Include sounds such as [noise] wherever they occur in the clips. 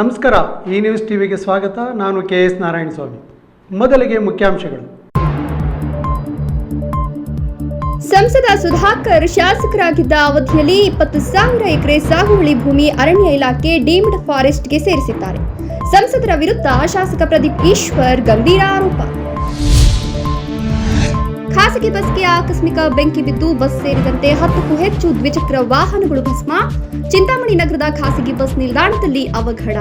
ನಮಸ್ಕಾರ, ಈ ನ್ಯೂಸ್ ಟಿವಿಗೆ ಸ್ವಾಗತ. ನಾನು ಕೆ ಎಸ್ ನಾರಾಯಣ ಸ್ವಾಮಿ. ಮೊದಲಿಗೆ ಮುಖ್ಯಾಂಶಗಳು. ಸಂಸದ ಸುಧಾಕರ್ ಶಾಸಕರಾಗಿದ್ದ ಅವಧಿಯಲ್ಲಿ ಇಪ್ಪತ್ತು ಸಾವಿರ ಎಕರೆ ಸಾಗುವಳಿ ಭೂಮಿ ಅರಣ್ಯ ಇಲಾಖೆ ಡೀಮ್ಡ್ ಫಾರೆಸ್ಟ್ಗೆ ಸೇರಿಸಿದ್ದಾರೆ. ಸಂಸದರ ವಿರುದ್ಧ ಶಾಸಕ ಪ್ರದೀಪ್ ಈಶ್ವರ್ ಗಂಭೀರ ಆರೋಪ. ಖಾಸಗಿ ಬಸ್ಗೆ ಆಕಸ್ಮಿಕ ಬೆಂಕಿ ಬಿದ್ದು ಬಸ್ ಸೇರಿದಂತೆ ಹತ್ತಕ್ಕೂ ಹೆಚ್ಚು ದ್ವಿಚಕ್ರ ವಾಹನಗಳು ಭಸ್ಮ. ಚಿಂತಾಮಣಿ ನಗರದ ಖಾಸಗಿ ಬಸ್ ನಿಲ್ದಾಣದಲ್ಲಿ ಅವಘಡ.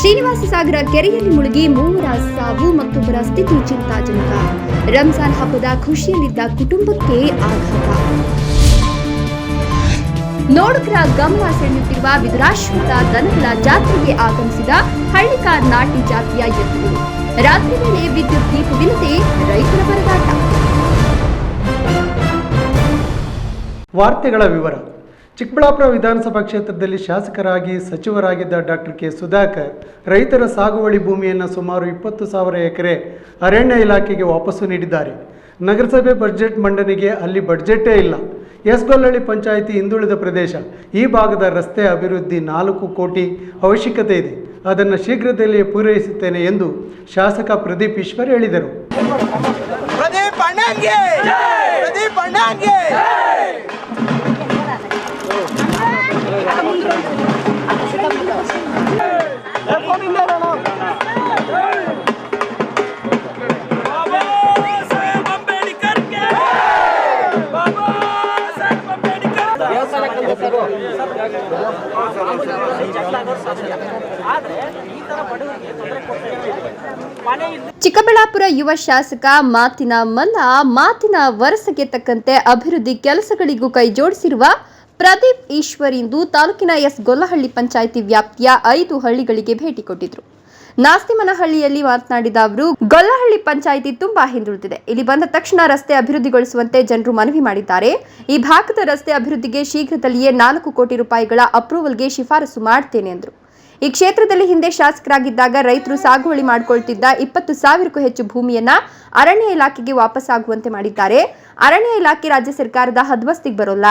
ಶ್ರೀನಿವಾಸ ಸಾಗರ ಕೆರೆಯಲ್ಲಿ ಮುಳುಗಿ ಮೂವರ ಸಾವು ಮತ್ತೊಬ್ಬರ ಸ್ಥಿತಿ ಚಿಂತಾಜನಕ. ರಂಜಾನ್ ಹಬ್ಬದ ಖುಷಿಯಲ್ಲಿದ್ದ ಕುಟುಂಬಕ್ಕೆ ಆಘಾತ. ನೋಡುಗರ ಗಮನ ಸೆಳೆಯುತ್ತಿರುವ ವಿದುರಾಶ್ವಿತ ದನಗಳ ಜಾತ್ರೆಗೆ ಆಗಮಿಸಿದ ಹಳ್ಳಿಕಾರ್ ನಾಟಿ ಜಾತಿಯ ಎತ್ತುಗಳು ರಾತ್ರಿ ವೇಳೆ ವಿದ್ಯುತ್ ದೀಪವಿಲ್ಲದೆ ರೈತರ ಪರದಾಟ ವಾರ್ತೆಗಳ ವಿವರ. ಚಿಕ್ಕಬಳ್ಳಾಪುರ ವಿಧಾನಸಭಾ ಕ್ಷೇತ್ರದಲ್ಲಿ ಶಾಸಕರಾಗಿ ಸಚಿವರಾಗಿದ್ದ ಡಾಕ್ಟರ್ ಕೆ. ಸುಧಾಕರ್ ರೈತರ ಸಾಗುವಳಿ ಭೂಮಿಯನ್ನು ಸುಮಾರು ಇಪ್ಪತ್ತು ಸಾವಿರ ಎಕರೆ ಅರಣ್ಯ ಇಲಾಖೆಗೆ ವಾಪಸ್ಸು ನೀಡಿದ್ದಾರೆ. ನಗರಸಭೆ ಬಜೆಟ್ ಮಂಡನೆಗೆ ಅಲ್ಲಿ ಬಡ್ಜೆಟೇ ಇಲ್ಲ. ಎಸ್ಗೊಲ್ಲಹಳ್ಳಿ ಪಂಚಾಯಿತಿ ಹಿಂದುಳಿದ ಪ್ರದೇಶ. ಈ ಭಾಗದ ರಸ್ತೆ ಅಭಿವೃದ್ಧಿ ನಾಲ್ಕು ಕೋಟಿ ಅವಶ್ಯಕತೆ ಇದೆ. ಅದನ್ನು ಶೀಘ್ರದಲ್ಲಿಯೇ ಪೂರೈಸುತ್ತೇನೆ ಎಂದು ಶಾಸಕ ಪ್ರದೀಪ್ ಈಶ್ವರ್ ಹೇಳಿದರು. ಪ್ರದೀಪ್ ಚಿಕ್ಕಬಳ್ಳಾಪುರ ಯುವ ಶಾಸಕ ಮಾತಿನ ಮಲ್ಲ, ಮಾತಿನ ವರಸೆಗೆ ತಕ್ಕಂತೆ ಅಭಿವೃದ್ಧಿ ಕೆಲಸಗಳಿಗೂ ಕೈಜೋಡಿಸಿರುವ ಪ್ರದೀಪ್ ಈಶ್ವರ್ ಇಂದು ತಾಲೂಕಿನ ಎಸ್ ಗೊಲ್ಲಹಳ್ಳಿ ಪಂಚಾಯಿತಿ ವ್ಯಾಪ್ತಿಯ ಐದು ಹಳ್ಳಿಗಳಿಗೆ ಭೇಟಿ ಕೊಟ್ಟಿದ್ರು. ನಾಸ್ತಿಮನಹಳ್ಳಿಯಲ್ಲಿ ಮಾತನಾಡಿದ ಅವರು, ಗೊಲ್ಲಹಳ್ಳಿ ಪಂಚಾಯಿತಿ ತುಂಬಾ ಹಿಂದುಳಿದಿದೆ. ಇಲ್ಲಿ ಬಂದ ತಕ್ಷಣ ರಸ್ತೆ ಅಭಿವೃದ್ಧಿಗೊಳಿಸುವಂತೆ ಜನರು ಮನವಿ ಮಾಡಿದ್ದಾರೆ. ಈ ಭಾಗದ ರಸ್ತೆ ಅಭಿವೃದ್ಧಿಗೆ ಶೀಘ್ರದಲ್ಲಿಯೇ ನಾಲ್ಕು ಕೋಟಿ ರೂಪಾಯಿಗಳ ಅಪ್ರೂವಲ್ಗೆ ಶಿಫಾರಸು ಮಾಡ್ತೇನೆ, ಎಂದರು. ಈ ಕ್ಷೇತ್ರದಲ್ಲಿ ಹಿಂದೆ ಶಾಸಕರಾಗಿದ್ದಾಗ ರೈತರು ಸಾಗುವಳಿ ಮಾಡಿಕೊಳ್ತಿದ್ದ ಇಪ್ಪತ್ತು ಸಾವಿರಕ್ಕೂ ಹೆಚ್ಚು ಭೂಮಿಯನ್ನ ಅರಣ್ಯ ಇಲಾಖೆಗೆ ವಾಪಸ್ಸಾಗುವಂತೆ ಮಾಡಿದ್ದಾರೆ. ಅರಣ್ಯ ಇಲಾಖೆ ರಾಜ್ಯ ಸರ್ಕಾರದ ಹದ್ವಸ್ತಿಗೆ ಬರೋಲ್ಲ.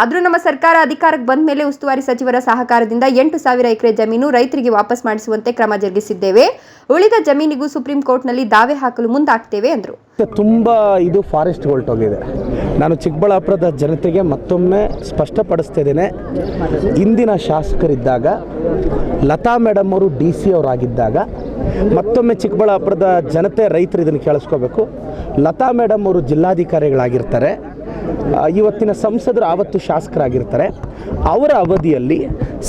ಆದ್ರೂ ನಮ್ಮ ಸರ್ಕಾರ ಅಧಿಕಾರಕ್ಕೆ ಬಂದ ಮೇಲೆ ಉಸ್ತುವಾರಿ ಸಚಿವರ ಸಹಕಾರದಿಂದ ಎಂಟು ಸಾವಿರ ಎಕರೆ ಜಮೀನು ರೈತರಿಗೆ ವಾಪಸ್ ಮಾಡಿಸುವಂತೆ ಕ್ರಮ ಜರುಗಿಸಿದ್ದೇವೆ. ಉಳಿದ ಜಮೀನಿಗೂ ಸುಪ್ರೀಂ ಕೋರ್ಟ್ನಲ್ಲಿ ದಾವೆ ಹಾಕಲು ಮುಂದಾಗ್ತೇವೆ ಎಂದರು ತುಂಬ ಇದು ಫಾರೆಸ್ಟ್ ಹೊರಟೋಗಿದೆ. ನಾನು ಚಿಕ್ಕಬಳ್ಳಾಪುರದ ಜನತೆಗೆ ಮತ್ತೊಮ್ಮೆ ಸ್ಪಷ್ಟಪಡಿಸ್ತಿದ್ದೇನೆ ಇಂದಿನ ಶಾಸಕರಿದ್ದಾಗ ಲತಾ ಮೇಡಮ್ ಅವರು ಡಿ ಸಿ ಅವರಾಗಿದ್ದಾಗ ಮತ್ತೊಮ್ಮೆ ಚಿಕ್ಕಬಳ್ಳಾಪುರದ ಜನತೆ ರೈತರು ಇದನ್ನು ಕೇಳಿಸ್ಕೋಬೇಕು. ಲತಾ ಮೇಡಮ್ ಅವರು ಜಿಲ್ಲಾಧಿಕಾರಿಗಳಾಗಿರ್ತಾರೆ. ಇವತ್ತಿನ ಸಂಸದರು ಆವತ್ತು ಶಾಸಕರಾಗಿರ್ತಾರೆ. ಅವರ ಅವಧಿಯಲ್ಲಿ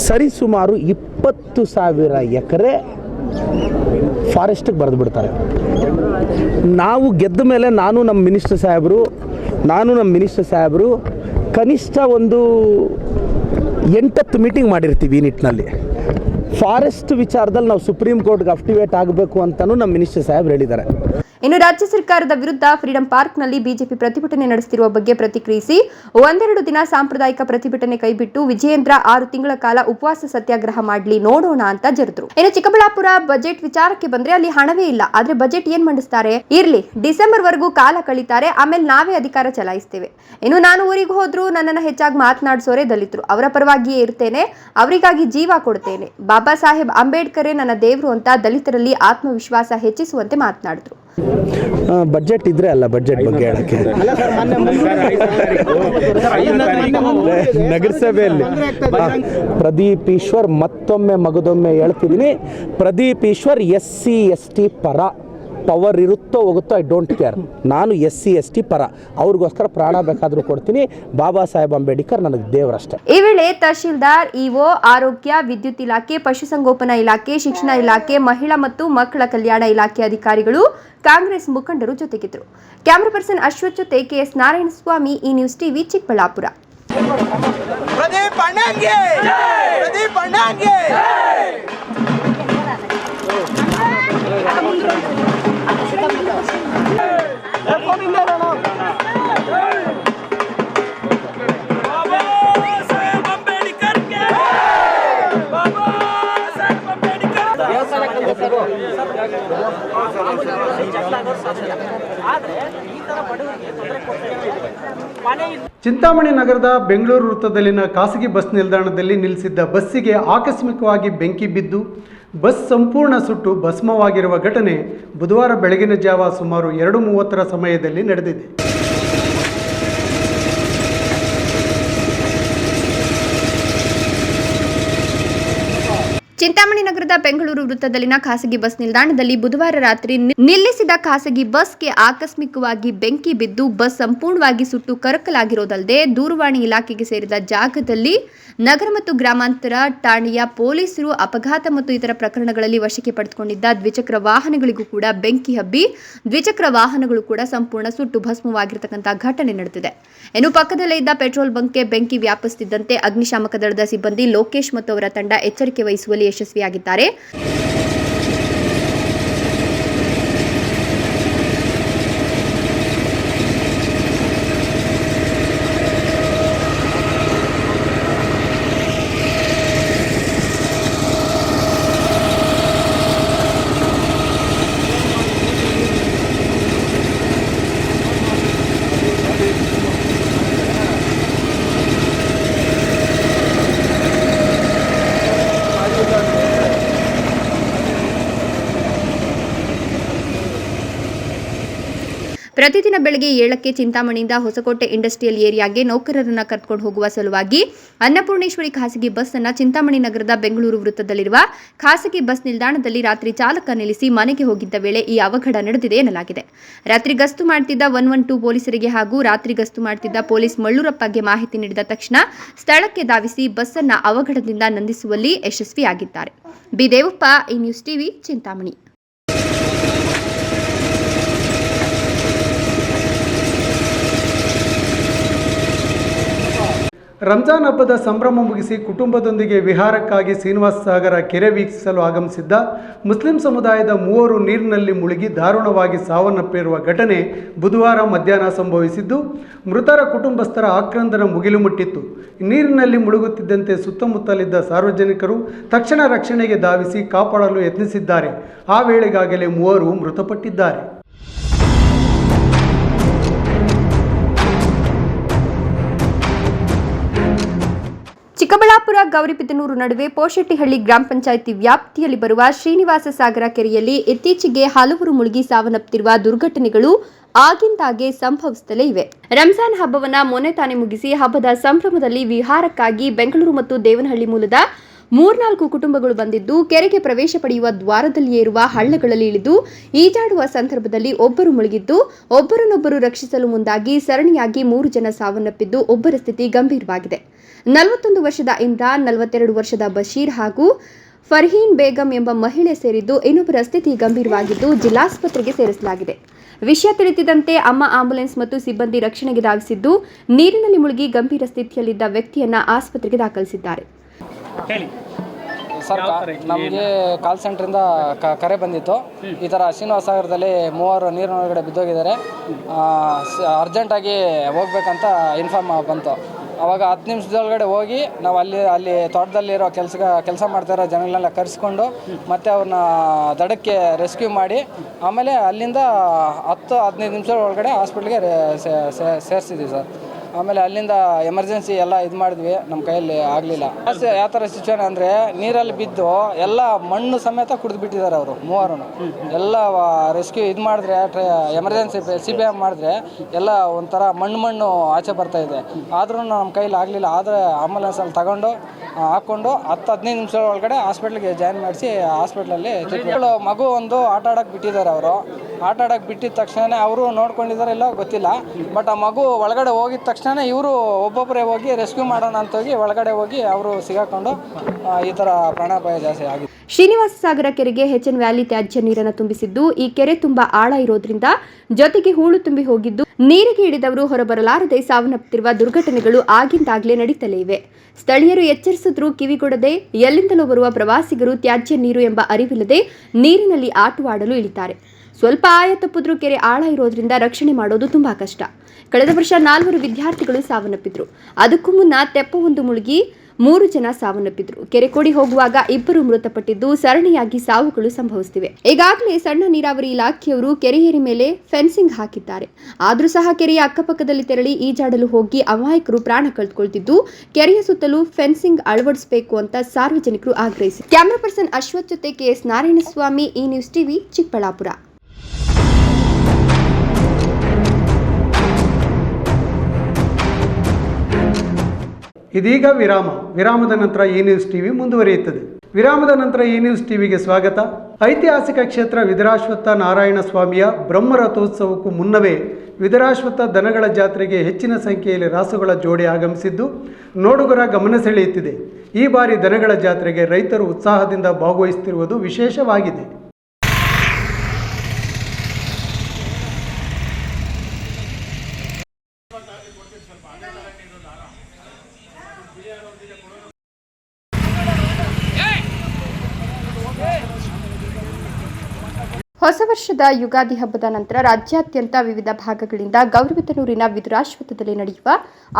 ಸರಿಸುಮಾರು ಇಪ್ಪತ್ತು ಸಾವಿರ ಎಕರೆ ಫಾರೆಸ್ಟಿಗೆ ಬರೆದು ಬಿಡ್ತಾರೆ. ನಾವು ಗೆದ್ದ ಮೇಲೆ ನಾನು ನಮ್ಮ ಮಿನಿಸ್ಟರ್ ಸಾಹೇಬರು, ನಾನು ನಮ್ಮ ಮಿನಿಸ್ಟರ್ ಸಾಹೇಬರು ಕನಿಷ್ಠ ಒಂದು ಎಂಟತ್ತು ಮೀಟಿಂಗ್ ಮಾಡಿರ್ತೀವಿ ಈ ನಿಟ್ಟಿನಲ್ಲಿ. ಫಾರೆಸ್ಟ್ ವಿಚಾರದಲ್ಲಿ ನಾವು ಸುಪ್ರೀಂ ಕೋರ್ಟ್ಗೆ ಅಫ್ಟಿವೇಟ್ ಆಗಬೇಕು ಅಂತಲೂ ನಮ್ಮ ಮಿನಿಸ್ಟರ್ ಸಾಹೇಬ್ರು ಹೇಳಿದ್ದಾರೆ. ಇನ್ನು ರಾಜ್ಯ ಸರ್ಕಾರದ ವಿರುದ್ಧ ಫ್ರೀಡಂ ಪಾರ್ಕ್ನಲ್ಲಿ ಬಿಜೆಪಿ ಪ್ರತಿಭಟನೆ ನಡೆಸುತ್ತಿರುವ ಬಗ್ಗೆ ಪ್ರತಿಕ್ರಿಯಿಸಿ, ಒಂದೆರಡು ದಿನ ಸಾಂಪ್ರದಾಯಿಕ ಪ್ರತಿಭಟನೆ ಕೈಬಿಟ್ಟು ವಿಜಯೇಂದ್ರ ಆರು ತಿಂಗಳ ಕಾಲ ಉಪವಾಸ ಸತ್ಯಾಗ್ರಹ ಮಾಡಲಿ, ನೋಡೋಣ ಅಂತ ಜರಿದ್ರು. ಇನ್ನು ಚಿಕ್ಕಬಳ್ಳಾಪುರ ಬಜೆಟ್ ವಿಚಾರಕ್ಕೆ ಬಂದ್ರೆ ಅಲ್ಲಿ ಹಣವೇ ಇಲ್ಲ. ಆದ್ರೆ ಬಜೆಟ್ ಏನ್ ಮಂಡಿಸ್ತಾರೆ? ಇರ್ಲಿ, ಡಿಸೆಂಬರ್ ವರೆಗೂ ಕಾಲ ಕಳೀತಾರೆ, ಆಮೇಲೆ ನಾವೇ ಅಧಿಕಾರ ಚಲಾಯಿಸ್ತೇವೆ. ಇನ್ನು ನಾನು ಊರಿಗೆ ಹೋದ್ರು ನನ್ನನ್ನು ಹೆಚ್ಚಾಗಿ ಮಾತನಾಡಿಸೋರೆ ದಲಿತರು. ಅವರ ಪರವಾಗಿಯೇ ಇರ್ತೇನೆ, ಅವರಿಗಾಗಿ ಜೀವ ಕೊಡ್ತೇನೆ. ಬಾಬಾ ಸಾಹೇಬ್ ಅಂಬೇಡ್ಕರೇ ನನ್ನ ದೇವರು ಅಂತ ದಲಿತರಲ್ಲಿ ಆತ್ಮವಿಶ್ವಾಸ ಹೆಚ್ಚಿಸುವಂತೆ ಮಾತನಾಡಿದ್ರು. ಬಡ್ಜೆಟ್ ಇದ್ರೆ ಅಲ್ಲ ಬಜೆಟ್ ಬಗ್ಗೆ ಹೇಳಕ್ಕೆ ನಗರಸಭೆಯಲ್ಲಿ ಪ್ರದೀಪ್ ಈಶ್ವರ್ ಮತ್ತೊಮ್ಮೆ ಮಗದೊಮ್ಮೆ ಹೇಳ್ತಿದ್ದೀನಿ Pradeep Eshwar S C S T ಪರ ಪವರ್ ಇರುತ್ತೋ ಹೋಗುತ್ತೋ ಐ ಡೋಂಟ್ ಕೇರ್ ನಾನು ಎಸ್ ಸಿ ಎಸ್ ಟಿ ಪರ. ಅವ್ರಿಗೋಸ್ಕರ ಪ್ರಾಣ ಬೇಕಾದರೂ ಕೊಡ್ತೀನಿ. ಬಾಬಾ ಸಾಹೇಬ್ ಅಂಬೇಡ್ಕರ್ ನನಗೆ ದೇವರಷ್ಟೇ. ಈ ವೇಳೆ ತಹಶೀಲ್ದಾರ್ ಇಒ ಆರೋಗ್ಯ ವಿದ್ಯುತ್ ಇಲಾಖೆ ಪಶುಸಂಗೋಪನಾ ಇಲಾಖೆ ಶಿಕ್ಷಣ ಇಲಾಖೆ ಮಹಿಳಾ ಮತ್ತು ಮಕ್ಕಳ ಕಲ್ಯಾಣ ಇಲಾಖೆ ಅಧಿಕಾರಿಗಳು ಕಾಂಗ್ರೆಸ್ ಮುಖಂಡರು ಜೊತೆಗಿದ್ದರು. ಕ್ಯಾಮರಾ ಪರ್ಸನ್ ಅಶ್ವಥ್ ಜೊತೆ ಕೆಎಸ್ ನಾರಾಯಣಸ್ವಾಮಿ ಈ ನ್ಯೂಸ್ ಟಿವಿ ಚಿಕ್ಕಬಳ್ಳಾಪುರ. ಪ್ರದೀಪ್ ಅಣ್ಣಂಗೆ! ಪ್ರದೀಪ್ ಅಣ್ಣಂಗೆ! ಚಿಂತಾಮಣಿ ನಗರದ ಬೆಂಗಳೂರು ವೃತ್ತದಲ್ಲಿನ ಖಾಸಗಿ ಬಸ್ ನಿಲ್ದಾಣದಲ್ಲಿ ನಿಲ್ಲಿಸಿದ್ದ ಬಸ್ಸಿಗೆ ಆಕಸ್ಮಿಕವಾಗಿ ಬೆಂಕಿ ಬಿದ್ದು ಬಸ್ ಸಂಪೂರ್ಣ ಸುಟ್ಟು ಭಸ್ಮವಾಗಿರುವ ಘಟನೆ ಬುಧವಾರ ಬೆಳಗಿನ ಜಾವ ಸುಮಾರು ಎರಡು ಮೂವತ್ತರ ಸಮಯದಲ್ಲಿ ನಡೆದಿದೆ. ಚಿಂತಾಮಣಿ ನಗರದ ಬೆಂಗಳೂರು ವೃತ್ತದಲ್ಲಿನ ಖಾಸಗಿ ಬಸ್ ನಿಲ್ದಾಣದಲ್ಲಿ ಬುಧವಾರ ರಾತ್ರಿ ನಿಲ್ಲಿಸಿದ ಖಾಸಗಿ ಬಸ್ಗೆ ಆಕಸ್ಮಿಕವಾಗಿ ಬೆಂಕಿ ಬಿದ್ದು ಬಸ್ ಸಂಪೂರ್ಣವಾಗಿ ಸುಟ್ಟು ಕರಕಲಾಗಿರೋದಲ್ಲದೆ ದೂರವಾಣಿ ಇಲಾಖೆಗೆ ಸೇರಿದ ಜಾಗದಲ್ಲಿ ನಗರ ಮತ್ತು ಗ್ರಾಮಾಂತರ ಠಾಣೆಯ ಪೊಲೀಸರು ಅಪಘಾತ ಮತ್ತು ಇತರ ಪ್ರಕರಣಗಳಲ್ಲಿ ವಶಕ್ಕೆ ಪಡೆದುಕೊಂಡಿದ್ದ ದ್ವಿಚಕ್ರ ವಾಹನಗಳಿಗೂ ಕೂಡ ಬೆಂಕಿ ಹಬ್ಬಿ ದ್ವಿಚಕ್ರ ವಾಹನಗಳು ಕೂಡ ಸಂಪೂರ್ಣ ಸುಟ್ಟು ಭಸ್ಮವಾಗಿರತಕ್ಕಂಥ ಘಟನೆ ನಡೆದಿದೆ. ಇನ್ನು ಪಕ್ಕದಲ್ಲೇ ಇದ್ದ ಪೆಟ್ರೋಲ್ ಬಂಕ್ಗೆ ಬೆಂಕಿ ವ್ಯಾಪಿಸುತ್ತಿದ್ದಂತೆ ಅಗ್ನಿಶಾಮಕ ದಳದ ಸಿಬ್ಬಂದಿ ಲೋಕೇಶ್ ಮತ್ತು ಅವರ ತಂಡ ಎಚ್ಚರಿಕೆ ವಹಿಸುವಲ್ಲಿ ಯಶಸ್ವಿಯಾಗಿದ್ದಾರೆ. ಪ್ರತಿದಿನ ಬೆಳಗ್ಗೆ ಏಳಕ್ಕೆ ಚಿಂತಾಮಣಿಯಿಂದ ಹೊಸಕೋಟೆ ಇಂಡಸ್ಟ್ರಿಯಲ್ ಏರಿಯಾಗೆ ನೌಕರರನ್ನು ಕರ್ಕೊಂಡು ಹೋಗುವ ಸಲುವಾಗಿ ಅನ್ನಪೂರ್ಣೇಶ್ವರಿ ಖಾಸಗಿ ಬಸ್ ಅನ್ನ ಚಿಂತಾಮಣಿ ನಗರದ ಬೆಂಗಳೂರು ವೃತ್ತದಲ್ಲಿರುವ ಖಾಸಗಿ ಬಸ್ ನಿಲ್ದಾಣದಲ್ಲಿ ರಾತ್ರಿ ಚಾಲಕ ನಿಲ್ಲಿಸಿ ಮನೆಗೆ ಹೋಗಿದ್ದ ವೇಳೆ ಈ ಅವಘಡ ನಡೆದಿದೆ ಎನ್ನಲಾಗಿದೆ. ರಾತ್ರಿ ಗಸ್ತು ಮಾಡ್ತಿದ್ದ ಒನ್ ಒನ್ ಟೂ ಪೊಲೀಸರಿಗೆ ಹಾಗೂ ರಾತ್ರಿ ಗಸ್ತು ಮಾಡ್ತಿದ್ದ ಪೊಲೀಸ್ ಮಳ್ಳೂರಪ್ಪಗೆ ಮಾಹಿತಿ ನೀಡಿದ ತಕ್ಷಣ ಸ್ಥಳಕ್ಕೆ ಧಾವಿಸಿ ಬಸ್ ಅನ್ನ ಅವಘಡದಿಂದ ನಂದಿಸುವಲ್ಲಿ ಯಶಸ್ವಿಯಾಗಿದ್ದಾರೆ. ಬಿ ದೇವಪ್ಪ ಈ ನ್ಯೂಸ್ ಟಿವಿ, ಚಿಂತಾಮಣಿ. ರಂಜಾನ್ ಹಬ್ಬದ ಸಂಭ್ರಮ ಮುಗಿಸಿ ಕುಟುಂಬದೊಂದಿಗೆ ವಿಹಾರಕ್ಕಾಗಿ ಶ್ರೀನಿವಾಸ ಸಾಗರ ಕೆರೆ ವೀಕ್ಷಿಸಲು ಆಗಮಿಸಿದ್ದ ಮುಸ್ಲಿಂ ಸಮುದಾಯದ ಮೂವರು ನೀರಿನಲ್ಲಿ ಮುಳುಗಿ ದಾರುಣವಾಗಿ ಸಾವನ್ನಪ್ಪಿರುವ ಘಟನೆ ಬುಧವಾರ ಮಧ್ಯಾಹ್ನ ಸಂಭವಿಸಿದ್ದು, ಮೃತರ ಕುಟುಂಬಸ್ಥರ ಆಕ್ರಂದನ ಮುಗಿಲು ಮುಟ್ಟಿತ್ತು ನೀರಿನಲ್ಲಿ ಮುಳುಗುತ್ತಿದ್ದಂತೆ ಸುತ್ತಮುತ್ತಲಿದ್ದ ಸಾರ್ವಜನಿಕರು ತಕ್ಷಣ ರಕ್ಷಣೆಗೆ ಧಾವಿಸಿ ಕಾಪಾಡಲು ಯತ್ನಿಸಿದ್ದಾರೆ. ಆ ವೇಳೆಗಾಗಲೇ ಮೂವರು ಮೃತಪಟ್ಟಿದ್ದಾರೆ. ಗೌರಿಬಿದನೂರು ನಡುವೆ ಪೋಶೆಟ್ಟಿಹಳ್ಳಿ ಗ್ರಾಮ ಪಂಚಾಯಿತಿ ವ್ಯಾಪ್ತಿಯಲ್ಲಿ ಬರುವ ಶ್ರೀನಿವಾಸ ಸಾಗರ ಕೆರೆಯಲ್ಲಿ ಇತ್ತೀಚೆಗೆ ಹಲವರು ಮುಳುಗಿ ಸಾವನ್ನಪ್ಪುತ್ತಿರುವ ದುರ್ಘಟನೆಗಳು ಆಗಿಂದಾಗೆ ಸಂಭವಿಸುತ್ತಲೇ ಇವೆ. ರಂಜಾನ್ ಹಬ್ಬವನ್ನ ಮೊನ್ನೆ ತಾನೆ ಮುಗಿಸಿ ಹಬ್ಬದ ಸಂಭ್ರಮದಲ್ಲಿ ವಿಹಾರಕ್ಕಾಗಿ ಬೆಂಗಳೂರು ಮತ್ತು ದೇವನಹಳ್ಳಿ ಮೂಲದ ಮೂರ್ನಾಲ್ಕು ಕುಟುಂಬಗಳು ಬಂದಿದ್ದು, ಕೆರೆಗೆ ಪ್ರವೇಶ ಪಡೆಯುವ ದ್ವಾರದಲ್ಲಿಯೇ ಇರುವ ಹಳ್ಳಗಳಲ್ಲಿ ಇಳಿದು, ಈಜಾಡುವ ಸಂದರ್ಭದಲ್ಲಿ ಒಬ್ಬರು ಮುಳುಗಿದ್ದು, ಒಬ್ಬರನ್ನೊಬ್ಬರು ರಕ್ಷಿಸಲು ಮುಂದಾಗಿ ಸರಣಿಯಾಗಿ ಮೂರು ಜನ ಸಾವನ್ನಪ್ಪಿದ್ದು, ಒಬ್ಬರ ಸ್ಥಿತಿ ಗಂಭೀರವಾಗಿದೆ. ನಲವತ್ತೊಂದು ವರ್ಷದ ಇಮ್ರಾನ್ ನಲವತ್ತೆರಡು ವರ್ಷದ ಬಶೀರ್ ಹಾಗೂ ಫರ್ಹೀನ್ ಬೇಗಂ ಎಂಬ ಮಹಿಳೆ ಸೇರಿದ್ದು ಇನ್ನೊಬ್ಬರ ಸ್ಥಿತಿ ಗಂಭೀರವಾಗಿದ್ದು ಜಿಲ್ಲಾಸ್ಪತ್ರೆಗೆ ಸೇರಿಸಲಾಗಿದೆ. ವಿಷಯ ತಿಳಿತಿದಂತೆ ಅಮ್ಮ ಆಂಬುಲೆನ್ಸ್ ಮತ್ತು ಸಿಬ್ಬಂದಿ ರಕ್ಷಣೆಗೆ ಧಾವಿಸಿದ್ದು ನೀರಿನಲ್ಲಿ ಮುಳುಗಿ ಗಂಭೀರ ಸ್ಥಿತಿಯಲ್ಲಿದ್ದ ವ್ಯಕ್ತಿಯನ್ನ ಆಸ್ಪತ್ರೆಗೆ ದಾಖಲಿಸಿದ್ದಾರೆ. ಸರ್ ನಮಗೆ ಕಾಲ್ ಸೆಂಟ್ರಿಂದ ಕರೆ ಬಂದಿತ್ತು. ಈ ಥರ ಶ್ರೀನಿವಾಸ ಸಾಗರದಲ್ಲಿ ಮೂವರು ನೀರಿನೊಳಗಡೆ ಬಿದ್ದೋಗಿದ್ದಾರೆ. ಅರ್ಜೆಂಟಾಗಿ ಹೋಗ್ಬೇಕಂತ ಇನ್ಫಾರ್ಮ್ ಬಂತು. ಅವಾಗ ಹತ್ತು ನಿಮಿಷದೊಳಗಡೆ ಹೋಗಿ ನಾವು ಅಲ್ಲಿ ಅಲ್ಲಿ ತೋಟದಲ್ಲಿರೋ ಕೆಲಸ ಕೆಲಸ ಮಾಡ್ತಾಯಿರೋ ಜನಗಳನ್ನೆಲ್ಲ ಕರೆಸ್ಕೊಂಡು ಮತ್ತೆ ಅವ್ರನ್ನ ದಡಕ್ಕೆ ರೆಸ್ಕ್ಯೂ ಮಾಡಿ ಆಮೇಲೆ ಅಲ್ಲಿಂದ ಹತ್ತು, ಹದಿನೈದು ನಿಮಿಷದ ಒಳಗಡೆ ಹಾಸ್ಪಿಟ್ಲಿಗೆ ಸೇರಿಸಿದ್ವಿ ಸರ್. ಆಮೇಲೆ ಅಲ್ಲಿಂದ ಎಮರ್ಜೆನ್ಸಿ ಎಲ್ಲ ಇದು ಮಾಡಿದ್ವಿ ನಮ್ಮ ಕೈಯಲ್ಲಿ ಆಗಲಿಲ್ಲ. ಯಾವ ಥರ ಸಿಚುವೇಶನ್ ಅಂದರೆ, ನೀರಲ್ಲಿ ಬಿದ್ದು ಎಲ್ಲ ಮಣ್ಣು ಸಮೇತ ಕುಡಿದು ಬಿಟ್ಟಿದ್ದಾರೆ ಅವರು ಮೂವರು ಎಲ್ಲ ರೆಸ್ಕ್ಯೂ ಇದು ಮಾಡಿದ್ರೆ ಎಮರ್ಜೆನ್ಸಿ ಸಿ ಬಿ ಎಂ ಮಾಡಿದ್ರೆ, ಎಲ್ಲ ಒಂಥರ ಮಣ್ಣು ಮಣ್ಣು ಆಚೆ ಬರ್ತಾ ಇದೆ. ಆದ್ರೂ ನಮ್ಮ ಕೈಯಲ್ಲಿ ಆಗಲಿಲ್ಲ, ಆದರೆ ಆಂಬುಲೆನ್ಸಲ್ಲಿ ತಗೊಂಡು ಹಾಕ್ಕೊಂಡು ಹತ್ತು ಹದಿನೈದು ನಿಮಿಷ ಒಳಗಡೆ ಹಾಸ್ಪಿಟ್ಲಿಗೆ ಜಾಯಿನ್ ಮಾಡಿಸಿ ಹಾಸ್ಪಿಟ್ಲಲ್ಲಿ ಮಗು ಒಂದು ಆಟ ಆಡೋಕೆ ಬಿಟ್ಟಿದ್ದಾರೆ ಅವರು. ಆಟ ಆಡೋಕೆ ಬಿಟ್ಟಿದ ತಕ್ಷಣ ಅವರು ನೋಡ್ಕೊಂಡಿದ್ದಾರೆ ಇಲ್ಲ ಗೊತ್ತಿಲ್ಲ. ಬಟ್ ಆ ಮಗು ಒಳಗಡೆ ಹೋಗಿದ ತಕ್ಷಣ ಇವರು ಒಬ್ಬೊಬ್ಬರೇ ಹೋಗಿ ರೆಸ್ಕ್ಯೂ ಮಾಡೋಣ ಅಂತ ಹೋಗಿ ಒಳಗಡೆ ಹೋಗಿ ಅವರು ಸಿಗಾಕೊಂಡು ಈ ಥರ ಪ್ರಾಣಾಪಾಯ ಜಾಸ್ತಿ ಆಗಿದೆ. ಶ್ರೀನಿವಾಸ ಸಾಗರ ಕೆರೆಗೆ ಹೆಚ್ಎನ್ ವ್ಯಾಲಿ ತ್ಯಾಜ್ಯ ನೀರನ್ನು ತುಂಬಿಸಿದ್ದು, ಈ ಕೆರೆ ತುಂಬಾ ಆಳ ಇರೋದ್ರಿಂದ ಜೊತೆಗೆ ಹೂಳು ತುಂಬಿ ಹೋಗಿದ್ದು, ನೀರಿಗೆ ಹಿಡಿದವರು ಹೊರಬರಲಾರದೆ ಸಾವನ್ನಪ್ಪುತ್ತಿರುವ ದುರ್ಘಟನೆಗಳು ಆಗಿಂದಾಗ್ಲೇ ನಡೀತಲೇ ಇವೆ. ಸ್ಥಳೀಯರು ಎಚ್ಚರಿಸಿದ್ರೂ ಕಿವಿಗೊಡದೆ ಎಲ್ಲಿಂದಲೂ ಬರುವ ಪ್ರವಾಸಿಗರು ತ್ಯಾಜ್ಯ ನೀರು ಎಂಬ ಅರಿವಿಲ್ಲದೆ ನೀರಿನಲ್ಲಿ ಆಟವಾಡಲು ಇಳಿತಾರೆ. ಸ್ವಲ್ಪ ಆಯ ತಪ್ಪಿದ್ರೂ ಕೆರೆ ಆಳ ಇರೋದ್ರಿಂದ ರಕ್ಷಣೆ ಮಾಡೋದು ತುಂಬಾ ಕಷ್ಟ. ಕಳೆದ ವರ್ಷ ನಾಲ್ವರು ವಿದ್ಯಾರ್ಥಿಗಳು ಸಾವನ್ನಪ್ಪಿದ್ರು. ಅದಕ್ಕೂ ಮುನ್ನ ತೆಪ್ಪವೊಂದು ಮುಳುಗಿ ಮೂರು ಜನ ಸಾವನ್ನಪ್ಪಿದ್ರು. ಕೆರೆ ಕೋಡಿ ಹೋಗುವಾಗ ಇಬ್ಬರು ಮೃತಪಟ್ಟಿದ್ದು ಸರಣಿಯಾಗಿ ಸಾವುಗಳು ಸಂಭವಿಸುತ್ತಿವೆ ಈಗಾಗಲೇ ಸಣ್ಣ ನೀರಾವರಿ ಇಲಾಖೆಯವರು ಕೆರೆಯೇರಿ ಮೇಲೆ ಫೆನ್ಸಿಂಗ್ ಹಾಕಿದ್ದಾರೆ. ಆದರೂ ಸಹ ಕೆರೆಯ ಅಕ್ಕಪಕ್ಕದಲ್ಲಿ ತೆರಳಿ ಈಜಾಡಲು ಹೋಗಿ ಅಮಾಯಕರು ಪ್ರಾಣ ಕಳೆದುಕೊಳ್ತಿದ್ದು ಕೆರೆಯ ಸುತ್ತಲೂ ಫೆನ್ಸಿಂಗ್ ಅಳವಡಿಸಬೇಕು ಅಂತ ಸಾರ್ವಜನಿಕರು ಆಗ್ರಹಿಸಿ ಕ್ಯಾಮರಾ ಪರ್ಸನ್ ಅಶ್ವಥ್ ಜೊತೆ ಕೆಎಸ್ ನಾರಾಯಣಸ್ವಾಮಿ, ಈ ನ್ಯೂಸ್ ಟಿವಿ ಚಿಕ್ಕಬಳ್ಳಾಪುರ. ಇದೀಗ ವಿರಾಮ. ವಿರಾಮದ ನಂತರ ಈ ನ್ಯೂಸ್ ಟಿವಿ ಮುಂದುವರಿಯುತ್ತದೆ. ವಿರಾಮದ ನಂತರ ಈ ನ್ಯೂಸ್ ಟಿವಿಗೆ ಸ್ವಾಗತ. ಐತಿಹಾಸಿಕ ಕ್ಷೇತ್ರ ವಿದರಾಶ್ವತ್ಥ ನಾರಾಯಣ ಸ್ವಾಮಿಯ ಬ್ರಹ್ಮರಥೋತ್ಸವಕ್ಕೂ ಮುನ್ನವೇ ವಿದರಾಶ್ವತ್ಥ ದನಗಳ ಜಾತ್ರೆಗೆ ಹೆಚ್ಚಿನ ಸಂಖ್ಯೆಯಲ್ಲಿ ರಾಸುಗಳ ಜೋಡಿ ಆಗಮಿಸಿದ್ದು ನೋಡುಗರ ಗಮನ ಸೆಳೆಯುತ್ತಿದೆ. ಈ ಬಾರಿ ದನಗಳ ಜಾತ್ರೆಗೆ ರೈತರು ಉತ್ಸಾಹದಿಂದ ಭಾಗವಹಿಸುತ್ತಿರುವುದು ವಿಶೇಷವಾಗಿದೆ. ಹೊಸ ವರ್ಷದ ಯುಗಾದಿ ಹಬ್ಬದ ನಂತರ ರಾಜ್ಯಾದ್ಯಂತ ವಿವಿಧ ಭಾಗಗಳಿಂದ ಗೌರವಿತನೂರಿನ ವಿದುರಾಶ್ವತ್ಥದಲ್ಲಿ ನಡೆಯುವ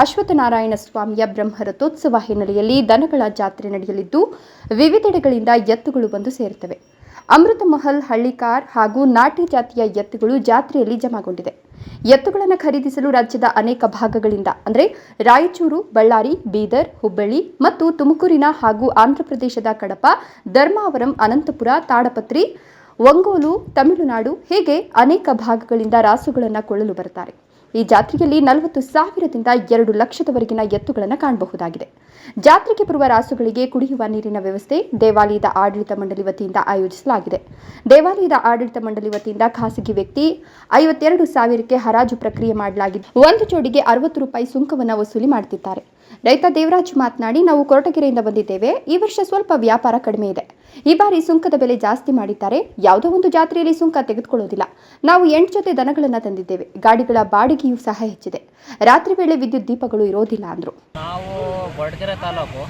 ಅಶ್ವತ್ಥನಾರಾಯಣ ಸ್ವಾಮಿಯ ಬ್ರಹ್ಮರಥೋತ್ಸವ ಹಿನ್ನೆಲೆಯಲ್ಲಿ ದನಗಳ ಜಾತ್ರೆ ನಡೆಯಲಿದ್ದು, ವಿವಿಧೆಡೆಗಳಿಂದ ಎತ್ತುಗಳು ಬಂದು ಸೇರುತ್ತವೆ. ಅಮೃತ ಮಹಲ್ ಹಳ್ಳಿಕಾರ್ ಹಾಗೂ ನಾಟಿ ಜಾತಿಯ ಎತ್ತುಗಳು ಜಾತ್ರೆಯಲ್ಲಿ ಜಮಾಗೊಂಡಿದೆ. ಎತ್ತುಗಳನ್ನು ಖರೀದಿಸಲು ರಾಜ್ಯದ ಅನೇಕ ಭಾಗಗಳಿಂದ, ಅಂದರೆ ರಾಯಚೂರು, ಬಳ್ಳಾರಿ, ಬೀದರ್, ಹುಬ್ಬಳ್ಳಿ ಮತ್ತು ತುಮಕೂರಿನ ಹಾಗೂ ಆಂಧ್ರಪ್ರದೇಶದ ಕಡಪ ಧರ್ಮಾವರಂ, ಅನಂತಪುರ, ತಾಡಪತ್ರಿ ಒಂಗೋಲು ತಮಿಳುನಾಡು ಹೀಗೆ ಅನೇಕ ಭಾಗಗಳಿಂದ ರಾಸುಗಳನ್ನು ಕೊಳ್ಳಲು ಬರುತ್ತಾರೆ. ಈ ಜಾತ್ರೆಯಲ್ಲಿ ನಲವತ್ತು ಸಾವಿರದಿಂದ ಎರಡು ಲಕ್ಷದವರೆಗಿನ ಎತ್ತುಗಳನ್ನು ಕಾಣಬಹುದಾಗಿದೆ. ಜಾತ್ರೆಗೆ ಬರುವ ರಾಸುಗಳಿಗೆ ಕುಡಿಯುವ ನೀರಿನ ವ್ಯವಸ್ಥೆ ದೇವಾಲಯದ ಆಡಳಿತ ಮಂಡಳಿ ವತಿಯಿಂದ ಆಯೋಜಿಸಲಾಗಿದೆ. ದೇವಾಲಯದ ಆಡಳಿತ ಮಂಡಳಿ ವತಿಯಿಂದ ಖಾಸಗಿ ವ್ಯಕ್ತಿ ಐವತ್ತೆರಡು ಸಾವಿರಕ್ಕೆ ಹರಾಜು ಪ್ರಕ್ರಿಯೆ ಮಾಡಲಾಗಿದೆ. ಒಂದು ಜೋಡಿಗೆ ಅರವತ್ತು ರೂಪಾಯಿ ಸುಂಕವನ್ನು ವಸೂಲಿ ಮಾಡುತ್ತಿದ್ದಾರೆ ರೈತ ದೇವರಾಜ್ ಮಾತನಾಡಿ, ನಾವು ಕೊರಟಗೆರೆಯಿಂದ ಬಂದಿದ್ದೇವೆ. ಈ ವರ್ಷ ಸ್ವಲ್ಪ ವ್ಯಾಪಾರ ಕಡಿಮೆ ಇದೆ. ಈ ಬಾರಿ ಸುಂಕದ ಬೆಲೆ ಜಾಸ್ತಿ ಮಾಡಿದ್ದಾರೆ. ಯಾವುದೋ ಒಂದು ಜಾತ್ರೆಯಲ್ಲಿ ಸುಂಕ ತೆಗೆದುಕೊಳ್ಳೋದಿಲ್ಲ. ನಾವು ಎಂಟು ಜೊತೆ ದನಗಳನ್ನು ತಂದಿದ್ದೇವೆ. ಗಾಡಿಗಳ ಬಾಡಿಗೆಯೂ ಸಹ ಹೆಚ್ಚಿದೆ. ರಾತ್ರಿ ವೇಳೆ ವಿದ್ಯುತ್ ದೀಪಗಳು ಇರೋದಿಲ್ಲ ಅಂದರು. ನಾವು ಕೊರಟಗೆರೆ ತಾಲೂಕು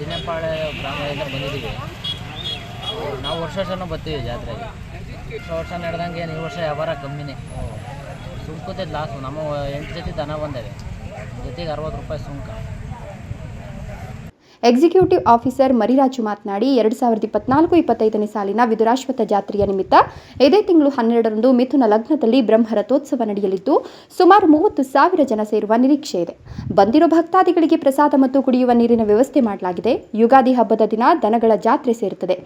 ದಿನಪಾಳೆ ಗ್ರಾಮದಿಂದ ಬಂದಿದ್ದೀವಿ. ನಾವು ವರ್ಷ ವರ್ಷನೂ ಬರ್ತೀವಿ ಜಾತ್ರೆಗೆ. ವರ್ಷ ವರ್ಷ ನಡೆದಂಗೆ ಈ ವರ್ಷ ವ್ಯವಹಾರ ಕಮ್ಮಿನೇ. ಸುಂಕದ ಲಾಸು, ನಮ್ಮ ಎಂಟು ಜೊತೆ ದನ ಬಂದಿದೆ ಜೊತೆಗೆ ಅರವತ್ತು ರೂಪಾಯಿ ಸುಂಕ. ಎಕ್ಸಿಕ್ಯೂಟಿವ್ ಆಫೀಸರ್ ಮರಿರಾಜು ಮಾತನಾಡಿ, ಎರಡು ಸಾವಿರದ ಇಪ್ಪತ್ನಾಲ್ಕು ಇಪ್ಪತ್ತೈದನೇ ಸಾಲಿನ ವಿದುರಾಶ್ವತ್ಥ ಜಾತ್ರೆಯ ನಿಮಿತ್ತ ಇದೇ ತಿಂಗಳು ಹನ್ನೆರಡರಂದು ಮಿಥುನ ಲಗ್ನದಲ್ಲಿ ಬ್ರಹ್ಮರಥೋತ್ಸವ ನಡೆಯಲಿದ್ದು, ಸುಮಾರು ಮೂವತ್ತು ಸಾವಿರ ಜನ ಸೇರುವ ನಿರೀಕ್ಷೆ ಇದೆ. ಬಂದಿರುವ ಭಕ್ತಾದಿಗಳಿಗೆ ಪ್ರಸಾದ ಮತ್ತು ಕುಡಿಯುವ ನೀರಿನ ವ್ಯವಸ್ಥೆ ಮಾಡಲಾಗಿದೆ. ಯುಗಾದಿ ಹಬ್ಬದ ದಿನ ದನಗಳ ಜಾತ್ರೆ ಸೇರುತ್ತದೆ.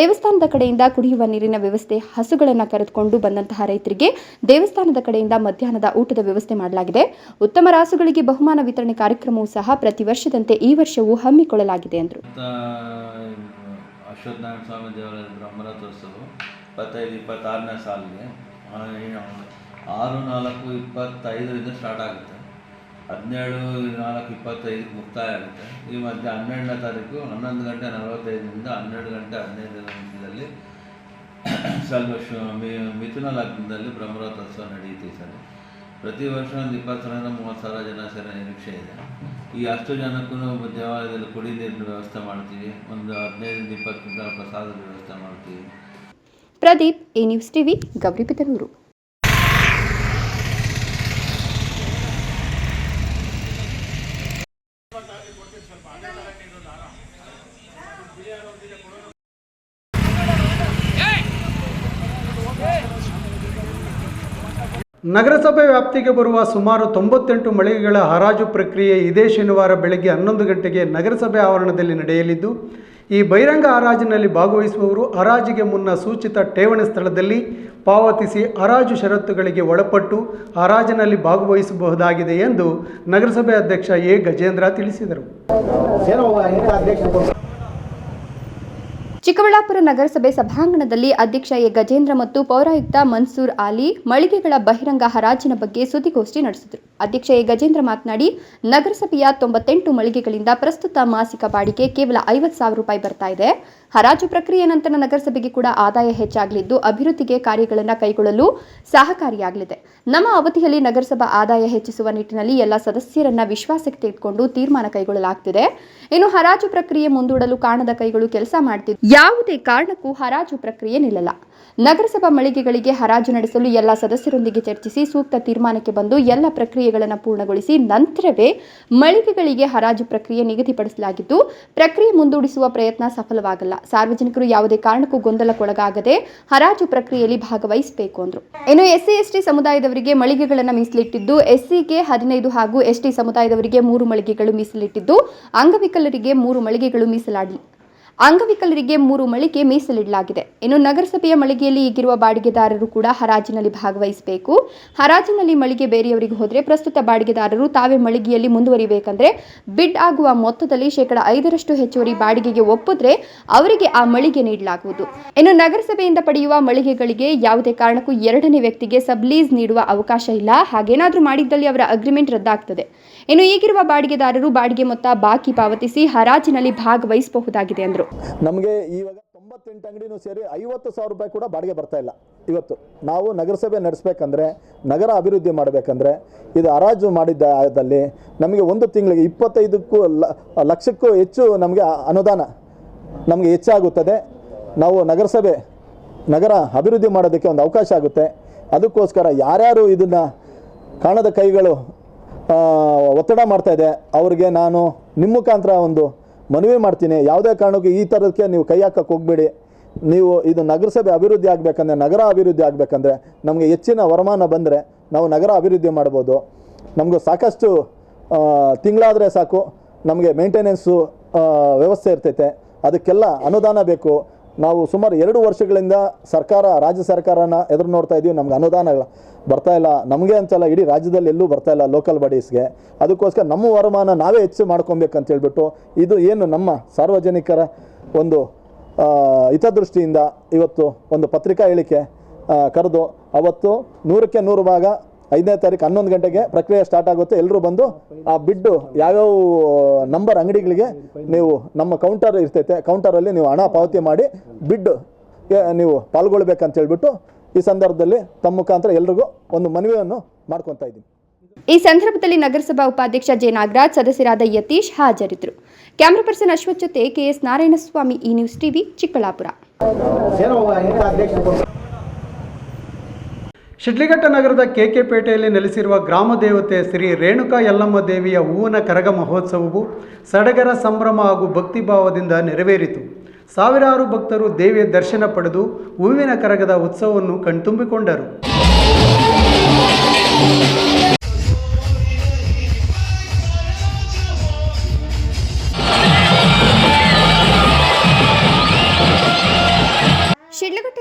ದೇವಸ್ಥಾನದ ಕಡೆಯಿಂದ ಕುಡಿಯುವ ನೀರಿನ ವ್ಯವಸ್ಥೆ ಹಸುಗಳನ್ನು ಕರೆದುಕೊಂಡು ಬಂದಂತಹ ರೈತರಿಗೆ ದೇವಸ್ಥಾನದ ಕಡೆಯಿಂದ ಮಧ್ಯಾಹ್ನದ ಊಟದ ವ್ಯವಸ್ಥೆ ಮಾಡಲಾಗಿದೆ. ಉತ್ತಮ ರಾಸುಗಳಿಗೆ ಬಹುಮಾನ ವಿತರಣೆ ಕಾರ್ಯಕ್ರಮವೂ ಸಹ ಪ್ರತಿ ವರ್ಷದಂತೆ ಈ ವರ್ಷವೂ ಹಮ್ಮಿಕೊಳ್ಳಲಾಗಿದೆ. ಎಂದರು ಅಂದರು. ಅಶ್ವತ್ಥನಾರಾಯಣ ಸ್ವಾಮಿ ದೇವಾಲಯದ ಬ್ರಹ್ಮರಥೋತ್ಸವ ಇಪ್ಪತ್ತೈದು, ಇಪ್ಪತ್ತಾರನೇ ಸಾಲಿಗೆ ಆರು, ನಾಲ್ಕು, ಇಪ್ಪತ್ತೈದರಿಂದ ಸ್ಟಾರ್ಟ್ ಆಗುತ್ತೆ. ಹದಿನೇಳು, ನಾಲ್ಕು, ಇಪ್ಪತ್ತೈದಕ್ಕೆ ಮುಕ್ತಾಯ ಆಗುತ್ತೆ. ಈ ಮಧ್ಯೆ ಹನ್ನೆರಡನೇ ತಾರೀಕು, ಹನ್ನೊಂದು ಗಂಟೆ ನಲವತ್ತೈದರಿಂದ ಹನ್ನೆರಡು ಗಂಟೆ ಹದಿನೈದು ನಿಮಿಷದಲ್ಲಿ [clears throat] ಸ್ವಲ್ಪ ಮಿಥುನ ಲಗ್ನದಲ್ಲಿ ಬ್ರಹ್ಮರಥೋತ್ಸವ ನಡೆಯುತ್ತೆ ಸಲ. ಪ್ರತಿ ವರ್ಷ ಒಂದು ಇಪ್ಪತ್ತು ಸಾವಿರ ಮೂವತ್ತು ಸಾವಿರ ಜನ ಸೇರೋ ನಿರೀಕ್ಷೆ ಇದೆ. ಈ ಅಷ್ಟು ಜನಕ್ಕೂ ದೇವಾಲಯದಲ್ಲಿ ಕುಡಿ ನೀರಿನ ವ್ಯವಸ್ಥೆ ಮಾಡ್ತೀವಿ. ಒಂದು ಹದಿನೈದರಿಂದ ಇಪ್ಪತ್ತು ಕ್ವಿಂಟಲ್ ಪ್ರಸಾದದ ವ್ಯವಸ್ಥೆ ಮಾಡ್ತೀವಿ. Pradeep, A news TV Gauribidanur ನಗರಸಭೆ ವ್ಯಾಪ್ತಿಗೆ ಬರುವ ಸುಮಾರು ತೊಂಬತ್ತೆಂಟು ಮಳಿಗೆಗಳ ಹರಾಜು ಪ್ರಕ್ರಿಯೆ ಇದೇ ಶನಿವಾರ ಬೆಳಗ್ಗೆ ಹನ್ನೊಂದು ಗಂಟೆಗೆ ನಗರಸಭೆ ಆವರಣದಲ್ಲಿ ನಡೆಯಲಿದ್ದು, ಈ ಬಹಿರಂಗ ಹರಾಜಿನಲ್ಲಿ ಭಾಗವಹಿಸುವವರು ಹರಾಜಿಗೆ ಮುನ್ನ ಸೂಚಿತ ಠೇವಣಿ ಸ್ಥಳದಲ್ಲಿ ಪಾವತಿಸಿ ಹರಾಜು ಷರತ್ತುಗಳಿಗೆ ಒಳಪಟ್ಟು ಹರಾಜಿನಲ್ಲಿ ಭಾಗವಹಿಸಬಹುದಾಗಿದೆ ಎಂದು ನಗರಸಭೆ ಅಧ್ಯಕ್ಷ ಎ. ಗಜೇಂದ್ರ ತಿಳಿಸಿದರು. ಚಿಕ್ಕಬಳ್ಳಾಪುರ ನಗರಸಭೆ ಸಭಾಂಗಣದಲ್ಲಿ ಅಧ್ಯಕ್ಷ ಎ. ಗಜೇಂದ್ರ ಮತ್ತು ಪೌರಾಯುಕ್ತ ಮನ್ಸೂರ್ ಆಲಿ ಮಳಿಗೆಗಳ ಬಹಿರಂಗ ಹರಾಜಿನ ಬಗ್ಗೆ ಸುದ್ದಿಗೋಷ್ಠಿ ನಡೆಸಿದರು. ಅಧ್ಯಕ್ಷ ಎ. ಗಜೇಂದ್ರ ಮಾತನಾಡಿ, ನಗರಸಭೆಯ ತೊಂಬತ್ತೆಂಟು ಮಳಿಗೆಗಳಿಂದ ಪ್ರಸ್ತುತ ಮಾಸಿಕ ಬಾಡಿಗೆ ಕೇವಲ ಐವತ್ತು ಸಾವಿರ ರೂಪಾಯಿ ಬರ್ತಾ ಇದೆ. ಹರಾಜು ಪ್ರಕ್ರಿಯೆ ನಂತರ ನಗರಸಭೆಗೆ ಕೂಡ ಆದಾಯ ಹೆಚ್ಚಾಗಲಿದ್ದು, ಅಭಿವೃದ್ಧಿಗೆ ಕಾರ್ಯಗಳನ್ನು ಕೈಗೊಳ್ಳಲು ಸಹಕಾರಿಯಾಗಲಿದೆ. ನಮ್ಮ ಅವಧಿಯಲ್ಲಿ ನಗರಸಭಾ ಆದಾಯ ಹೆಚ್ಚಿಸುವ ನಿಟ್ಟಿನಲ್ಲಿ ಎಲ್ಲ ಸದಸ್ಯರನ್ನ ವಿಶ್ವಾಸಕ್ಕೆ ತೆಗೆದುಕೊಂಡು ತೀರ್ಮಾನ ಕೈಗೊಳ್ಳಲಾಗ್ತಿದೆ. ಇನ್ನು ಹರಾಜು ಪ್ರಕ್ರಿಯೆ ಮುಂದೂಡಲು ಕಾಣದ ಕೈಗಳು ಕೆಲಸ ಮಾಡ್ತಿದ್ದು ಯಾವುದೇ ಕಾರಣಕ್ಕೂ ಹರಾಜು ಪ್ರಕ್ರಿಯೆ ನಿಲ್ಲಲ್ಲ. ನಗರಸಭಾ ಮಳಿಗೆಗಳಿಗೆ ಹರಾಜು ನಡೆಸಲು ಎಲ್ಲ ಸದಸ್ಯರೊಂದಿಗೆ ಚರ್ಚಿಸಿ ಸೂಕ್ತ ತೀರ್ಮಾನಕ್ಕೆ ಬಂದು ಎಲ್ಲ ಪ್ರಕ್ರಿಯೆಗಳನ್ನು ಪೂರ್ಣಗೊಳಿಸಿ ನಂತರವೇ ಮಳಿಗೆಗಳಿಗೆ ಹರಾಜು ಪ್ರಕ್ರಿಯೆ ನಿಗದಿಪಡಿಸಲಾಗಿದ್ದು, ಪ್ರಕ್ರಿಯೆ ಮುಂದೂಡಿಸುವ ಪ್ರಯತ್ನ ಸಫಲವಾಗಲ್ಲ. ಸಾರ್ವಜನಿಕರು ಯಾವುದೇ ಕಾರಣಕ್ಕೂ ಗೊಂದಲಕ್ಕೊಳಗಾಗದೆ ಹರಾಜು ಪ್ರಕ್ರಿಯೆಯಲ್ಲಿ ಭಾಗವಹಿಸಬೇಕು ಅಂದರು. ಇನ್ನು ಎಸ್ಸಿ, ಎಸ್ಟಿ ಸಮುದಾಯದವರಿಗೆ ಮಳಿಗೆಗಳನ್ನು ಮೀಸಲಿಟ್ಟಿದ್ದು, ಎಸ್ಸಿಗೆ ಹದಿನೈದು ಹಾಗೂ ಎಸ್ಟಿ ಸಮುದಾಯದವರಿಗೆ ಮೂರು ಮಳಿಗೆಗಳು ಮೀಸಲಿಟ್ಟಿದ್ದು, ಅಂಗವಿಕಲರಿಗೆ ಮೂರು ಮಳಿಗೆಗಳು ಮೀಸಲಾಡಿ ಅಂಗವಿಕಲರಿಗೆ ಮೂರು ಮಳಿಗೆ ಮೀಸಲಿಡಲಾಗಿದೆ. ಇನ್ನು ನಗರಸಭೆಯ ಮಳಿಗೆಯಲ್ಲಿ ಈಗಿರುವ ಬಾಡಿಗೆದಾರರು ಕೂಡ ಹರಾಜಿನಲ್ಲಿ ಭಾಗವಹಿಸಬೇಕು. ಹರಾಜಿನಲ್ಲಿ ಮಳಿಗೆ ಬೇರೆಯವರಿಗೆ ಹೋದರೆ ಪ್ರಸ್ತುತ ಬಾಡಿಗೆದಾರರು ತಾವೇ ಮಳಿಗೆಯಲ್ಲಿ ಮುಂದುವರಿಬೇಕಂದ್ರೆ ಬಿಡ್ ಆಗುವ ಮೊತ್ತದಲ್ಲಿ ಶೇಕಡ ಐದರಷ್ಟು ಹೆಚ್ಚುವರಿ ಬಾಡಿಗೆಗೆ ಒಪ್ಪಿದ್ರೆ ಅವರಿಗೆ ಆ ಮಳಿಗೆ ನೀಡಲಾಗುವುದು. ಇನ್ನು ನಗರಸಭೆಯಿಂದ ಪಡೆಯುವ ಮಳಿಗೆಗಳಿಗೆ ಯಾವುದೇ ಕಾರಣಕ್ಕೂ ಎರಡನೇ ವ್ಯಕ್ತಿಗೆ ಸಬ್ಲೀಸ್ ನೀಡುವ ಅವಕಾಶ ಇಲ್ಲ. ಹಾಗೇನಾದರೂ ಮಾಡಿದ್ದಲ್ಲಿ ಅವರ ಅಗ್ರಿಮೆಂಟ್ ರದ್ದಾಗ್ತದೆ. ಇನ್ನು ಈಗಿರುವ ಬಾಡಿಗೆದಾರರು ಬಾಡಿಗೆ ಮೊತ್ತ ಬಾಕಿ ಪಾವತಿಸಿ ಹರಾಜಿನಲ್ಲಿ ಭಾಗವಹಿಸಬಹುದಾಗಿದೆ ಎಂದರು ನಮಗೆ ಇವಾಗ ತೊಂಬತ್ತೆಂಟು ಅಂಗಡಿನೂ ಸೇರಿ ಐವತ್ತು ಸಾವಿರ ರೂಪಾಯಿ ಕೂಡ ಬಾಡಿಗೆ ಬರ್ತಾ ಇಲ್ಲ. ಇವತ್ತು ನಾವು ನಗರಸಭೆ ನಡೆಸಬೇಕಂದ್ರೆ, ನಗರ ಅಭಿವೃದ್ಧಿ ಮಾಡಬೇಕಂದ್ರೆ, ಇದು ಹರಾಜು ಮಾಡಿದ್ದಲ್ಲಿ ನಮಗೆ ಒಂದು ತಿಂಗಳಿಗೆ ಇಪ್ಪತ್ತೈದಕ್ಕೂ ಲಕ್ಷಕ್ಕೂ ಹೆಚ್ಚು ನಮಗೆ ಅನುದಾನ ನಮಗೆ ಹೆಚ್ಚಾಗುತ್ತದೆ. ನಾವು ನಗರಸಭೆ, ನಗರ ಅಭಿವೃದ್ಧಿ ಮಾಡೋದಕ್ಕೆ ಒಂದು ಅವಕಾಶ ಆಗುತ್ತೆ. ಅದಕ್ಕೋಸ್ಕರ ಯಾರ್ಯಾರು ಇದನ್ನು ಕಾಣದ ಕೈಗಳು ಒತ್ತಡ ಮಾಡ್ತಾ ಇದೆ, ಅವ್ರಿಗೆ ನಾನು ನಿಮ್ಮ ಮುಖಾಂತರ ಒಂದು ಮನವಿ ಮಾಡ್ತೀನಿ. ಯಾವುದೇ ಕಾರಣಕ್ಕೂ ಈ ಥರದಕ್ಕೆ ನೀವು ಕೈ ಹಾಕಕ್ಕೆ ಹೋಗಬೇಡಿ. ನೀವು ಇದು ನಗರಸಭೆ ಅಭಿವೃದ್ಧಿ ಆಗಬೇಕಂದ್ರೆ, ನಗರ ಅಭಿವೃದ್ಧಿ ಆಗಬೇಕಂದ್ರೆ ನಮಗೆ ಹೆಚ್ಚಿನ ವರಮಾನ ಬಂದರೆ ನಾವು ನಗರ ಅಭಿವೃದ್ಧಿ ಮಾಡ್ಬೋದು. ನಮಗೂ ಸಾಕಷ್ಟು ತಿಂಗಳಾದರೆ ಸಾಕು. ನಮಗೆ ಮೇಂಟೆನೆನ್ಸು ವ್ಯವಸ್ಥೆ ಇರ್ತೈತೆ. ಅದಕ್ಕೆಲ್ಲ ಅನುದಾನ ಬೇಕು. ನಾವು ಸುಮಾರು ಎರಡು ವರ್ಷಗಳಿಂದ ಸರ್ಕಾರ, ರಾಜ್ಯ ಸರ್ಕಾರನ ಎದುರು ನೋಡ್ತಾ ಇದ್ದೀವಿ ನಮ್ಗೆ ಅನುದಾನ ಬರ್ತಾ ಇಲ್ಲ. ನಮಗೆ ಅಂತಲ್ಲ ಇಡೀ ರಾಜ್ಯದಲ್ಲಿ ಎಲ್ಲೂ ಬರ್ತಾ ಇಲ್ಲ ಲೋಕಲ್ ಬಾಡೀಸ್ಗೆ ಅದಕ್ಕೋಸ್ಕರ ನಮ್ಮ ವರಮಾನ ನಾವೇ ಹೆಚ್ಚು ಮಾಡ್ಕೊಬೇಕಂತ ಹೇಳ್ಬಿಟ್ಟು ಇದು ಏನು ನಮ್ಮ ಸಾರ್ವಜನಿಕರ ಒಂದು ಹಿತದೃಷ್ಟಿಯಿಂದ ಇವತ್ತು ಒಂದು ಪತ್ರಿಕಾ ಹೇಳಿಕೆ ಕರೆದು ಅವತ್ತು ನೂರಕ್ಕೆ ನೂರು ಭಾಗ ಐದನೇ ತಾರೀಕು ಹನ್ನೊಂದು ಗಂಟೆಗೆ ಪ್ರಕ್ರಿಯೆ ಸ್ಟಾರ್ಟ್ ಆಗುತ್ತೆ. ಎಲ್ಲರೂ ಬಂದು ಆ ಬಿಡ್ಡು ಯಾವ್ಯಾವ ನಂಬರ್ ಅಂಗಡಿಗಳಿಗೆ ನೀವು ನಮ್ಮ ಕೌಂಟರ್ ಇರ್ತೈತೆ ಕೌಂಟರಲ್ಲಿ ನೀವು ಹಣ ಪಾವತಿ ಮಾಡಿ ಬಿಡ್ಡು ನೀವು ಪಾಲ್ಗೊಳ್ಬೇಕಂತ ಹೇಳ್ಬಿಟ್ಟು ಈ ಸಂದರ್ಭದಲ್ಲಿ ತಮ್ಮ ಮುಖಾಂತರ ಎಲ್ರಿಗೂ ಒಂದು ಮನವಿಯನ್ನು ಮಾಡ್ಕೊತಾ ಇದ್ದೀನಿ. ಈ ಸಂದರ್ಭದಲ್ಲಿ ನಗರಸಭಾ ಉಪಾಧ್ಯಕ್ಷ ಜೆ ನಾಗರಾಜ್ ಸದಸ್ಯರಾದ ಯತೀಶ್ ಹಾಜರಿದ್ದರು. ಕ್ಯಾಮರಾ ಪರ್ಸನ್ ಅಶ್ವಥ್ ಜೊತೆ ಕೆಎಸ್ ನಾರಾಯಣಸ್ವಾಮಿ ಈ ನ್ಯೂಸ್ ಟಿವಿ ಚಿಕ್ಕಬಳ್ಳಾಪುರ. ಶಿಡ್ಲಘಟ್ಟ ನಗರದ ಕೆಕೆಪೇಟೆಯಲ್ಲಿ ನೆಲೆಸಿರುವ ಗ್ರಾಮ ದೇವತೆ ಶ್ರೀ ರೇಣುಕಾ ಯಲ್ಲಮ್ಮ ದೇವಿಯ ಹೂವಿನ ಕರಗ ಮಹೋತ್ಸವವು ಸಡಗರ ಸಂಭ್ರಮ ಹಾಗೂ ಭಕ್ತಿಭಾವದಿಂದ ನೆರವೇರಿತು. ಸಾವಿರಾರು ಭಕ್ತರು ದೇವಿಯ ದರ್ಶನ ಪಡೆದು ಹೂವಿನ ಕರಗದ ಉತ್ಸವವನ್ನು ಕಣ್ತುಂಬಿಕೊಂಡರು.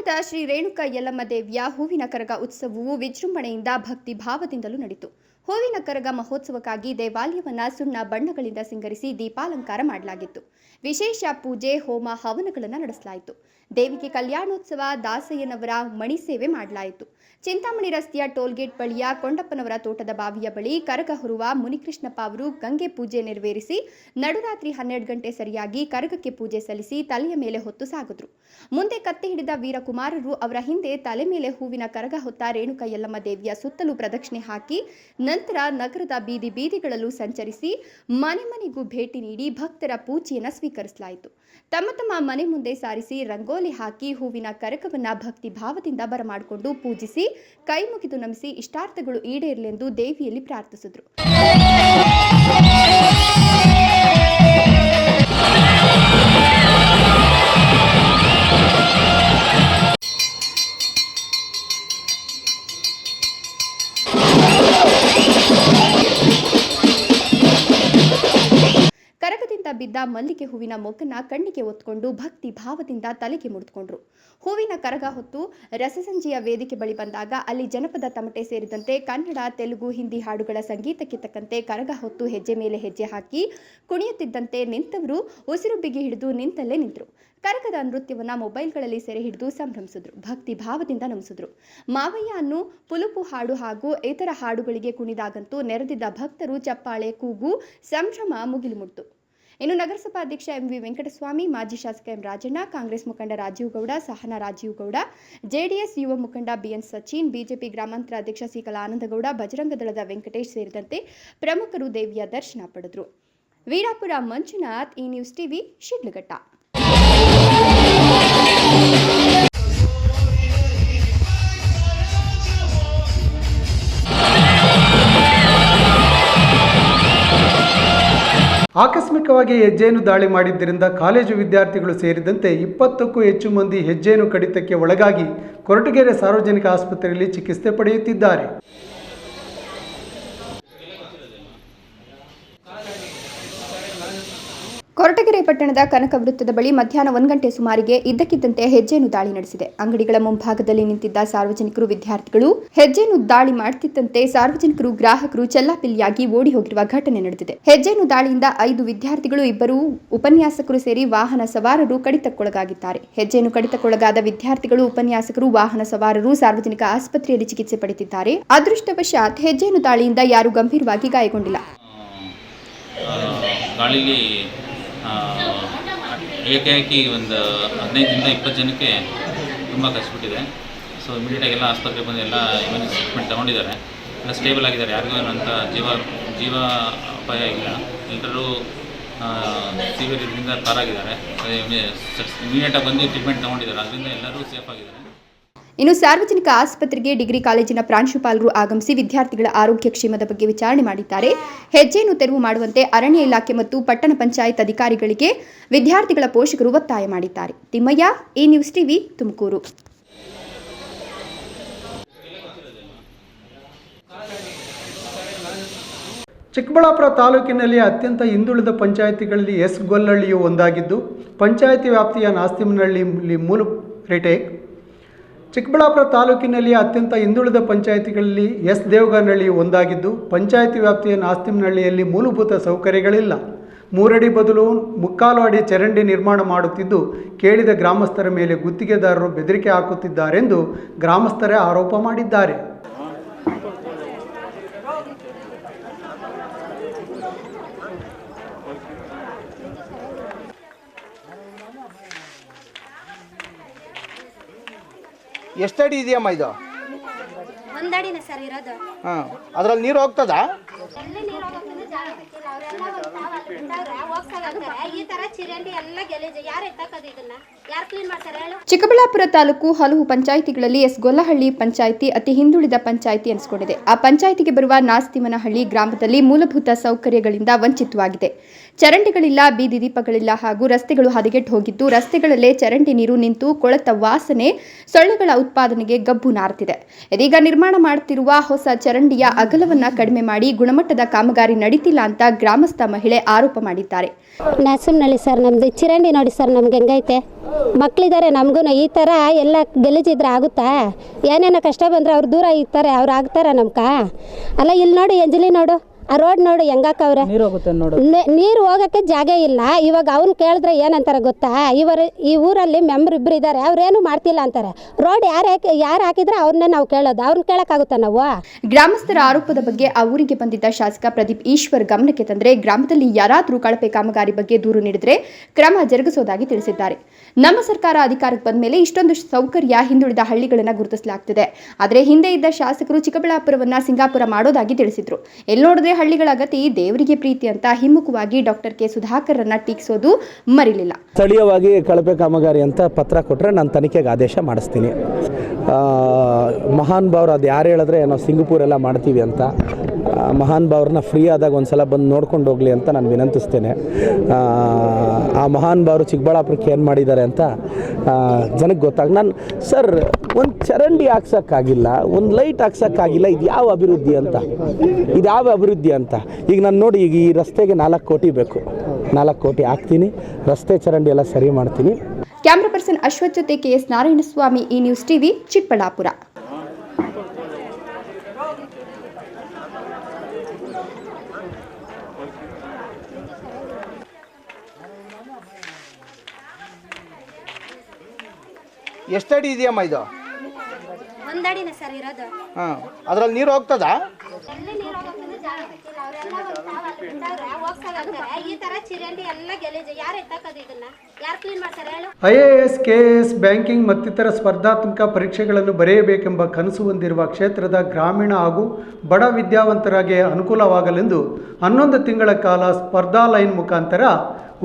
ಶಿಡ್ಲಘಟ್ಟದ ಶ್ರೀ ರೇಣುಕಾ ಯಲ್ಲಮ್ಮ ದೇವಿಯ ಹೂವಿನ ಕರಗ ಉತ್ಸವವು ವಿಜೃಂಭಣೆಯಿಂದ ಭಕ್ತಿ ಭಾವದಿಂದಲೂ ನಡೆಯಿತು ಹೂವಿನ ಕರಗ ಮಹೋತ್ಸವಕ್ಕಾಗಿ ದೇವಾಲಯವನ್ನು ಸುಣ್ಣ ಬಣ್ಣಗಳಿಂದ ಸಿಂಗರಿಸಿ ದೀಪಾಲಂಕಾರ ಮಾಡಲಾಗಿತ್ತು. ವಿಶೇಷ ಪೂಜೆ, ಹೋಮ, ಹವನಗಳನ್ನು ನಡೆಸಲಾಯಿತು. ದೇವಿಗೆ ಕಲ್ಯಾಣೋತ್ಸವ, ದಾಸಯ್ಯನವರ ಮಣಿ ಸೇವೆ ಮಾಡಲಾಯಿತು. ಚಿಂತಾಮಣಿ ರಸ್ತೆಯ ಟೋಲ್ಗೇಟ್ ಬಳಿಯ ಕೊಂಡಪ್ಪನವರ ತೋಟದ ಬಾವಿಯ ಬಳಿ ಕರಗ ಹೊರುವ ಮುನಿಕೃಷ್ಣಪ್ಪ ಅವರು ಗಂಗೆ ಪೂಜೆ ನೆರವೇರಿಸಿ ನಡುರಾತ್ರಿ ಹನ್ನೆರಡು ಗಂಟೆ ಸರಿಯಾಗಿ ಕರಗಕ್ಕೆ ಪೂಜೆ ಸಲ್ಲಿಸಿ ತಲೆಯ ಮೇಲೆ ಹೊತ್ತು ಸಾಗಿದ್ರು. ಮುಂದೆ ಕತ್ತೆ ಹಿಡಿದ ವೀರಕುಮಾರರು ಅವರ ಹಿಂದೆ ತಲೆ ಮೇಲೆ ಹೂವಿನ ಕರಗ ಹೊತ್ತ ರೇಣುಕ ಯಲ್ಲಮ್ಮ ದೇವಿಯ ಸುತ್ತಲೂ ಪ್ರದಕ್ಷಿಣೆ ಹಾಕಿ ನಂತರ ನಗರದ ಬೀದಿ ಬೀದಿಗಳಲ್ಲೂ ಸಂಚರಿಸಿ ಮನೆ ಮನೆಗೂ ಭೇಟಿ ನೀಡಿ ಭಕ್ತರ ಪೂಜೆಯನ್ನು ಸ್ವೀಕರಿಸಲಾಯಿತು. ತಮ್ಮ ತಮ್ಮ ಮನೆ ಮುಂದೆ ಸಾರಿಸಿ ರಂಗೋಲಿ ಹಾಕಿ ಹೂವಿನ ಕರಕವನ್ನು ಭಕ್ತಿ ಭಾವದಿಂದ ಬರಮಾಡಿಕೊಂಡು ಪೂಜಿಸಿ ಕೈ ಮುಗಿದು ನಮಿಸಿ ಇಷ್ಟಾರ್ಥಗಳು ಈಡೇರಲೆಂದು ದೇವಿಯಲ್ಲಿ ಪ್ರಾರ್ಥಿಸಿದ್ರು. ಬಿದ್ದ ಮಲ್ಲಿಗೆ ಹೂವಿನ ಮೊಗ್ಗನ್ನ ಕಣ್ಣಿಗೆ ಒತ್ಕೊಂಡು ಭಕ್ತಿ ಭಾವದಿಂದ ತಲೆಗೆ ಮುಡಿದುಕೊಂಡ್ರು. ಹೂವಿನ ಕರಗ ಹೊತ್ತು ರಸಸಂಜೆಯ ವೇದಿಕೆ ಬಳಿ ಬಂದಾಗ ಅಲ್ಲಿ ಜನಪದ ತಮಟೆ ಸೇರಿದಂತೆ ಕನ್ನಡ, ತೆಲುಗು, ಹಿಂದಿ ಹಾಡುಗಳ ಸಂಗೀತಕ್ಕೆ ತಕ್ಕಂತೆ ಕರಗ ಹೊತ್ತು ಹೆಜ್ಜೆ ಮೇಲೆ ಹೆಜ್ಜೆ ಹಾಕಿ ಕುಣಿಯುತ್ತಿದ್ದಂತೆ ನಿಂತವರು ಉಸಿರು ಬಿಗಿ ಹಿಡಿದು ನಿಂತಲ್ಲೇ ನಿಂತರು. ಕರಗದ ನೃತ್ಯವನ್ನ ಮೊಬೈಲ್ಗಳಲ್ಲಿ ಸೆರೆ ಹಿಡಿದು ಸಂಭ್ರಮಿಸಿದ್ರು. ಭಕ್ತಿ ಭಾವದಿಂದ ನಮಿಸಿದ್ರು. ಮಾವಯ್ಯ ಅನ್ನು ಪುಲುಪು ಹಾಡು ಹಾಗೂ ಇತರ ಹಾಡುಗಳಿಗೆ ಕುಣಿದಾಗಂತೂ ನೆರೆದಿದ್ದ ಭಕ್ತರು ಚಪ್ಪಾಳೆ, ಕೂಗು, ಸಂಭ್ರಮ ಮುಗಿಲು ಮುಟ್ತು. ಇನ್ನು ನಗರಸಭಾ ಅಧ್ಯಕ್ಷ ಎಂ ವಿ ವೆಂಕಟಸ್ವಾಮಿ, ಮಾಜಿ ಶಾಸಕ ಎಂ ರಾಜಣ್ಣ, ಕಾಂಗ್ರೆಸ್ ಮುಖಂಡ ರಾಜೀವ್ ಗೌಡ, ಸಹನ ರಾಜೀವ್ ಗೌಡ, ಜೆಡಿಎಸ್ ಯುವ ಮುಖಂಡ ಬಿಎನ್ ಸಚಿನ್, ಬಿಜೆಪಿ ಗ್ರಾಮಾಂತರ ಅಧ್ಯಕ್ಷ ಸಿಕಲ ಆನಂದಗೌಡ, ಬಜರಂಗ ದಳದ ವೆಂಕಟೇಶ್ ಸೇರಿದಂತೆ ಪ್ರಮುಖರು ದೇವಿಯ ದರ್ಶನ ಪಡೆದರು. ವೀರಾಪುರ ಮಂಜುನಾಥ್, ಈ ನ್ಯೂಸ್ ಟಿವಿ ಶಿಡ್ಲಘಟ್ಟ. ಆಕಸ್ಮಿಕವಾಗಿ ಹೆಜ್ಜೆಯನ್ನು ದಾಳಿ ಮಾಡಿದ್ದರಿಂದ ಕಾಲೇಜು ವಿದ್ಯಾರ್ಥಿಗಳು ಸೇರಿದಂತೆ ಇಪ್ಪತ್ತಕ್ಕೂ ಹೆಚ್ಚು ಮಂದಿ ಹೆಜ್ಜೆಯನ್ನು ಕಡಿತಕ್ಕೆ ಒಳಗಾಗಿ ಕೊರಟಗೆರೆ ಸಾರ್ವಜನಿಕ ಆಸ್ಪತ್ರೆಯಲ್ಲಿ ಚಿಕಿತ್ಸೆ ಪಡೆಯುತ್ತಿದ್ದಾರೆ. ಕೊರಟಗೆರೆ ಪಟ್ಟಣದ ಕನಕ ವೃತ್ತದ ಬಳಿ ಮಧ್ಯಾಹ್ನ ಒಂದು ಗಂಟೆ ಸುಮಾರಿಗೆ ಇದ್ದಕ್ಕಿದ್ದಂತೆ ಹೆಜ್ಜೆನು ದಾಳಿ ನಡೆಸಿದೆ. ಅಂಗಡಿಗಳ ಮುಂಭಾಗದಲ್ಲಿ ನಿಂತಿದ್ದ ಸಾರ್ವಜನಿಕರು, ವಿದ್ಯಾರ್ಥಿಗಳು ಹೆಜ್ಜೆನು ದಾಳಿ ಮಾಡುತ್ತಿದ್ದಂತೆ ಸಾರ್ವಜನಿಕರು, ಗ್ರಾಹಕರು ಚೆಲ್ಲಾಪಿಲ್ಲಿಯಾಗಿ ಓಡಿ ಹೋಗಿರುವ ಘಟನೆ ನಡೆದಿದೆ. ಹೆಜ್ಜೆನು ದಾಳಿಯಿಂದ ಐದು ವಿದ್ಯಾರ್ಥಿಗಳು, ಇಬ್ಬರು ಉಪನ್ಯಾಸಕರು ಸೇರಿ ವಾಹನ ಸವಾರರು ಕಡಿತಕ್ಕೊಳಗಾಗಿದ್ದಾರೆ. ಹೆಜ್ಜೆನು ಕಡಿತಕ್ಕೊಳಗಾದ ವಿದ್ಯಾರ್ಥಿಗಳು, ಉಪನ್ಯಾಸಕರು, ವಾಹನ ಸವಾರರು ಸಾರ್ವಜನಿಕ ಆಸ್ಪತ್ರೆಯಲ್ಲಿ ಚಿಕಿತ್ಸೆ ಪಡೆದಿದ್ದಾರೆ. ಅದೃಷ್ಟವಶಾತ್ ಹೆಜ್ಜೆನು ದಾಳಿಯಿಂದ ಯಾರೂ ಗಂಭೀರವಾಗಿ ಗಾಯಗೊಂಡಿಲ್ಲ. ಏಕಾಏಕಿ ಒಂದು ಹದಿನೈದರಿಂದ ಇಪ್ಪತ್ತು ಜನಕ್ಕೆ ತುಂಬ ಕಷ್ಟಬಿಟ್ಟಿದೆ ಸೊ ಇಮಿಡಿಯೇಟಾಗಿ ಎಲ್ಲ ಆಸ್ಪತ್ರೆಗೆ ಬಂದು ಎಲ್ಲ ಎಮರ್ಜೆನ್ಸಿ ಟ್ರೀಟ್ಮೆಂಟ್ ತೊಗೊಂಡಿದ್ದಾರೆ. ಎಲ್ಲ ಸ್ಟೇಬಲ್ ಆಗಿದ್ದಾರೆ. ಯಾರಿಗೂ ಅಂತ ಜೀವ ಜೀವ ಅಪಾಯ ಇಲ್ಲ. ಎಲ್ಲರೂ ಸಿವಿಯರ್ ಇದರಿಂದ ಪಾರಾಗಿದ್ದಾರೆ. ಇಮಿಡಿಯೇಟಾಗಿ ಬಂದು ಟ್ರೀಟ್ಮೆಂಟ್ ತೊಗೊಂಡಿದ್ದಾರೆ. ಅದರಿಂದ ಎಲ್ಲರೂ ಸೇಫ್ ಆಗಿದ್ದಾರೆ. ಇನ್ನು ಸಾರ್ವಜನಿಕ ಆಸ್ಪತ್ರೆಗೆ ಡಿಗ್ರಿ ಕಾಲೇಜಿನ ಪ್ರಾಂಶುಪಾಲರು ಆಗಮಿಸಿ ವಿದ್ಯಾರ್ಥಿಗಳ ಆರೋಗ್ಯ ಕ್ಷೇಮದ ಬಗ್ಗೆ ವಿಚಾರಣೆ ಮಾಡಿದ್ದಾರೆ. ಹೆಜ್ಜೆಯನ್ನು ತೆರವು ಮಾಡುವಂತೆ ಅರಣ್ಯ ಇಲಾಖೆ ಮತ್ತು ಪಟ್ಟಣ ಪಂಚಾಯತ್ ಅಧಿಕಾರಿಗಳಿಗೆ ವಿದ್ಯಾರ್ಥಿಗಳ ಪೋಷಕರು ಒತ್ತಾಯ ಮಾಡಿದ್ದಾರೆ. ತಿಮ್ಮಯ್ಯ ಈ ನ್ಯೂಸ್ ಟಿವಿ, ತುಮಕೂರು. ಚಿಕ್ಕಬಳ್ಳಾಪುರ ತಾಲೂಕಿನಲ್ಲಿ ಅತ್ಯಂತ ಹಿಂದುಳಿದ ಪಂಚಾಯಿತಿಗಳಲ್ಲಿ ಎಸ್ ಗೊಲ್ಲಹಳ್ಳಿಯು ಒಂದಾಗಿದ್ದು, ಪಂಚಾಯಿತಿ ವ್ಯಾಪ್ತಿಯ ನಾಸ್ತಿಮನಹಳ್ಳಿ ಮೂಲ ರಿಟೇಕ್ ಚಿಕ್ಕಬಳ್ಳಾಪುರ ತಾಲೂಕಿನಲ್ಲಿ ಅತ್ಯಂತ ಹಿಂದುಳಿದ ಪಂಚಾಯಿತಿಗಳಲ್ಲಿ ಎಸ್. ದೇವಗಾನಹಳ್ಳಿ ಒಂದಾಗಿದ್ದು, ಪಂಚಾಯಿತಿ ವ್ಯಾಪ್ತಿಯ ನಾಸ್ತಿಮನಹಳ್ಳಿಯಲ್ಲಿ ಮೂಲಭೂತ ಸೌಕರ್ಯಗಳಿಲ್ಲ. ಮೂರಡಿ ಬದಲು ಮುಕ್ಕಾಲು ಅಡಿ ಚರಂಡಿ ನಿರ್ಮಾಣ ಮಾಡುತ್ತಿದ್ದು, ಕೇಳಿದ ಗ್ರಾಮಸ್ಥರ ಮೇಲೆ ಗುತ್ತಿಗೆದಾರರು ಬೆದರಿಕೆ ಹಾಕುತ್ತಿದ್ದಾರೆಂದು ಗ್ರಾಮಸ್ಥರೇ ಆರೋಪ ಮಾಡಿದ್ದಾರೆ. ಎಷ್ಟಡಿ ಇದೆಯಮ್ಮ ಇದು? ಒಂದಡಿನೇ ಸರ್ ಇರೋದು. ಹಾಂ ಅದ್ರಲ್ಲಿ ನೀರು ಹೋಗ್ತದ? ಎಲ್ಲಿ ನೀರು ಜಾಗ. ಅವ್ರೆಲ್ಲ ಈ ತರ ಚಿರಂಡಿ ಎಲ್ಲ ಗಲೀಜು. ಯಾರು ಎತ್ತಕ್ಕದು ಇದನ್ನ? ಚಿಕ್ಕಬಳ್ಳಾಪುರ ತಾಲೂಕು ಹಲವು ಪಂಚಾಯಿತಿಗಳಲ್ಲಿ ಎಸ್ ಗೊಲ್ಲಹಳ್ಳಿ ಪಂಚಾಯಿತಿ ಅತಿ ಹಿಂದುಳಿದ ಪಂಚಾಯಿತಿ ಎನಿಸಿಕೊಂಡಿದೆ. ಆ ಪಂಚಾಯಿತಿಗೆ ಬರುವ ನಾಸ್ತಿಮನಹಳ್ಳಿ ಗ್ರಾಮದಲ್ಲಿ ಮೂಲಭೂತ ಸೌಕರ್ಯಗಳಿಂದ ವಂಚಿತವಾಗಿದೆ. ಚರಂಡಿಗಳಿಲ್ಲ, ಬೀದಿ ದೀಪಗಳಿಲ್ಲ ಹಾಗೂ ರಸ್ತೆಗಳು ಹದಗೆಟ್ಟು ಹೋಗಿದ್ದು, ರಸ್ತೆಗಳಲ್ಲೇ ಚರಂಡಿ ನೀರು ನಿಂತು ಕೊಳೆತ ವಾಸನೆ ಸೊಳ್ಳೆಗಳ ಉತ್ಪಾದನೆಗೆ ಗಬ್ಬು ನಾರ್ತಿದೆ ಇದೀಗ ನಿರ್ಮಾಣ ಮಾಡುತ್ತಿರುವ ಹೊಸ ಚರಂಡಿಯ ಅಗಲವನ್ನ ಕಡಿಮೆ ಮಾಡಿ ಗುಣಮಟ್ಟದ ಕಾಮಗಾರಿ ನಡೀತಿಲ್ಲ ಅಂತ ಗ್ರಾಮಸ್ಥ ಮಹಿಳೆ ಆರೋಪ ಮಾಡಿದ್ದಾರೆ. ನರಸಿಂಹನಳ್ಳಿ ಸರ್, ನಮ್ದು ಚಿರಂಡಿ ನೋಡಿ ಸರ್, ನಮ್ಗೆ ಹೆಂಗೈತೆ? ಮಕ್ಕಳಿದ್ದಾರೆ ನಮಗೂ ಈ ಥರ ಎಲ್ಲ ಗಲೀಜಿದ್ರೆ ಆಗುತ್ತಾ? ಏನೇನೋ ಕಷ್ಟ ಬಂದರೆ ಅವ್ರು ದೂರ ಇರ್ತಾರೆ, ಅವ್ರು ಆಗ್ತಾರ ನಮ್ಗೆ ಅಲ್ಲ, ಇಲ್ಲಿ ನೋಡು ಎಂಜಲಿ ನೋಡು. ಆ ರೋಡ್ ನೋಡು ಹೆಂಗಾಕವ್ರೆ? ನೀರು ಹೋಗಕ್ಕೆ ಜಾಗ ಇಲ್ಲ. ಇವಾಗ ಅವ್ನು ಕೇಳಿದ್ರೆ ಏನಂತಾರೆ ಗೊತ್ತಾ? ಇವರು ಈ ಊರಲ್ಲಿ ಮೆಂಬ್ರ್ ಇಬ್ರು ಇದ್ದಾರೆ ಅವ್ರೇನು ಮಾಡ್ತಿಲ್ಲ ಅಂತಾರೆ. ರೋಡ್ ಯಾರು ಹಾಕಿ ಯಾರು ಹಾಕಿದ್ರೆ ಅವ್ರನ್ನ ನಾವು ಕೇಳೋದು. ಅವ್ರನ್ನ ಕೇಳೋಕ್ಕಾಗುತ್ತಾ ನಾವು? ಗ್ರಾಮಸ್ಥರ ಆರೋಪದ ಬಗ್ಗೆ ಆ ಊರಿಗೆ ಬಂದಿದ್ದ ಶಾಸಕ ಪ್ರದೀಪ್ ಈಶ್ವರ್ ಗಮನಕ್ಕೆ ತಂದರೆ ಗ್ರಾಮದಲ್ಲಿ ಯಾರಾದರೂ ಕಳಪೆ ಕಾಮಗಾರಿ ಬಗ್ಗೆ ದೂರು ನೀಡಿದರೆ ಕ್ರಮ ಜರುಗಿಸೋದಾಗಿ ತಿಳಿಸಿದ್ದಾರೆ. ನಮ್ಮ ಸರ್ಕಾರ ಅಧಿಕಾರಕ್ಕೆ ಬಂದ ಮೇಲೆ ಇಷ್ಟೊಂದು ಸೌಕರ್ಯ ಹಿಂದುಳಿದ ಹಳ್ಳಿಗಳನ್ನು ಗುರುತಿಸಲಾಗ್ತಿದೆ. ಆದರೆ ಹಿಂದೆ ಇದ್ದ ಶಾಸಕರು ಚಿಕ್ಕಬಳ್ಳಾಪುರವನ್ನ ಸಿಂಗಾಪುರ ಮಾಡೋದಾಗಿ ತಿಳಿಸಿದ್ರು. ಎಲ್ಲಿ ನೋಡಿದ್ರೆ ಹಳ್ಳಿಗಳ ಗತಿ ದೇವರಿಗೆ ಪ್ರೀತಿ ಅಂತ ಹಿಮ್ಮುಖವಾಗಿ ಡಾಕ್ಟರ್ ಕೆ ಸುಧಾಕರ್ರನ್ನ ಟೀಕಿಸೋದು ಮರಿಲಿಲ್ಲ. ಸ್ಥಳೀಯವಾಗಿ ಕಳಪೆ ಕಾಮಗಾರಿ ಅಂತ ಪತ್ರ ಕೊಟ್ಟರೆ ನಾನು ತನಿಖೆಗೆ ಆದೇಶ ಮಾಡಿಸ್ತೀನಿ. ಮಹಾನ್ ಭಾವ್ರು ಅದು ಯಾರು ಹೇಳಿದ್ರೆ ನಾವು ಸಿಂಗಪೂರೆಲ್ಲ ಮಾಡ್ತೀವಿ ಅಂತ. ಮಹಾನ್ ಭಾವ್ರನ್ನ ಫ್ರೀ ಆದಾಗ ಒಂದು ಸಲ ಬಂದು ನೋಡ್ಕೊಂಡು ಹೋಗಲಿ ಅಂತ ನಾನು ವಿನಂತಿಸ್ತೇನೆ. ಆ, ಮಹಾನ್ ಭಾವರು ಚಿಕ್ಕಬಳ್ಳಾಪುರಕ್ಕೆ ಏನು ಮಾಡಿದ್ದಾರೆ ಅಂತ ಜನಕ್ಕೆ ಗೊತ್ತಾಗ ನಾನು ಸರ್ ಒಂದು ಚರಂಡಿ ಹಾಕ್ಸೋಕ್ಕಾಗಿಲ್ಲ ಒಂದು ಲೈಟ್ ಹಾಕ್ಸೋಕ್ಕಾಗಿಲ್ಲ ಇದು ಯಾವ ಅಭಿವೃದ್ಧಿ ಅಂತ? ಇದು ಯಾವ ಅಭಿವೃದ್ಧಿ ಅಂತ? ಈಗ ನಾನು ನೋಡಿ ಈಗ ಈ ರಸ್ತೆಗೆ ನಾಲ್ಕು ಕೋಟಿ ಬೇಕು. ನಾಲ್ಕು ಕೋಟಿ ಹಾಕ್ತೀನಿ ರಸ್ತೆ ಚರಂಡಿ ಎಲ್ಲ ಸರಿ ಮಾಡ್ತೀನಿ. ಕ್ಯಾಮ್ರಾ ಪರ್ಸನ್ ಅಶ್ವಥ್ ಜೊತೆ ಕೆಎಸ್ ನಾರಾಯಣಸ್ವಾಮಿ ಈ ನ್ಯೂಸ್ ಟಿವಿ ಚಿಕ್ಕಬಳ್ಳಾಪುರ. ಎಷ್ಟಡಿ ಇದೆಯಮ್ಮ ಇದು? ಒಂದಡಿನೇ ಸರ್ ಇರೋದು. ಹಾಂ ಅದ್ರಲ್ಲಿ ನೀರು ಹೋಗ್ತದ? ಐ ನೀರು ಎಸ್ ಕೆ ಎಸ್ ಅವ್ರೆಲ್ಲ ಒಂದ್ ತಾವ್ ಅಲ್ಲಿ ಬಿಟ್ಟವ್ರೆ, ಹೋಗ್ಸಕಂತಾರೆ. ಈ ತರ ಚಿರಂಡಿ ಎಲ್ಲ ಗಲೀಜು. ಯಾರು ಎತ್ತಕ್ಕದು ಇದನ್ನ? ಯಾರು ಕ್ಲೀನ್ ಮಾಡ್ತಾರೆ ಹೇಳು? ಐಎಎಸ್ ಕೆಎಎಸ್ ಬ್ಯಾಂಕಿಂಗ್ ಮತ್ತಿತರ ಸ್ಪರ್ಧಾತ್ಮಕ ಪರೀಕ್ಷೆಗಳನ್ನು ಬರೆಯಬೇಕೆಂಬ ಕನಸು ಹೊಂದಿರುವ ಕ್ಷೇತ್ರದ ಗ್ರಾಮೀಣ ಹಾಗೂ ಬಡ ವಿದ್ಯಾವಂತರಿಗೆ ಅನುಕೂಲವಾಗಲೆಂದು ಹನ್ನೊಂದು ತಿಂಗಳ ಕಾಲ ಸ್ಪರ್ಧಾ ಲೈನ್ ಮುಖಾಂತರ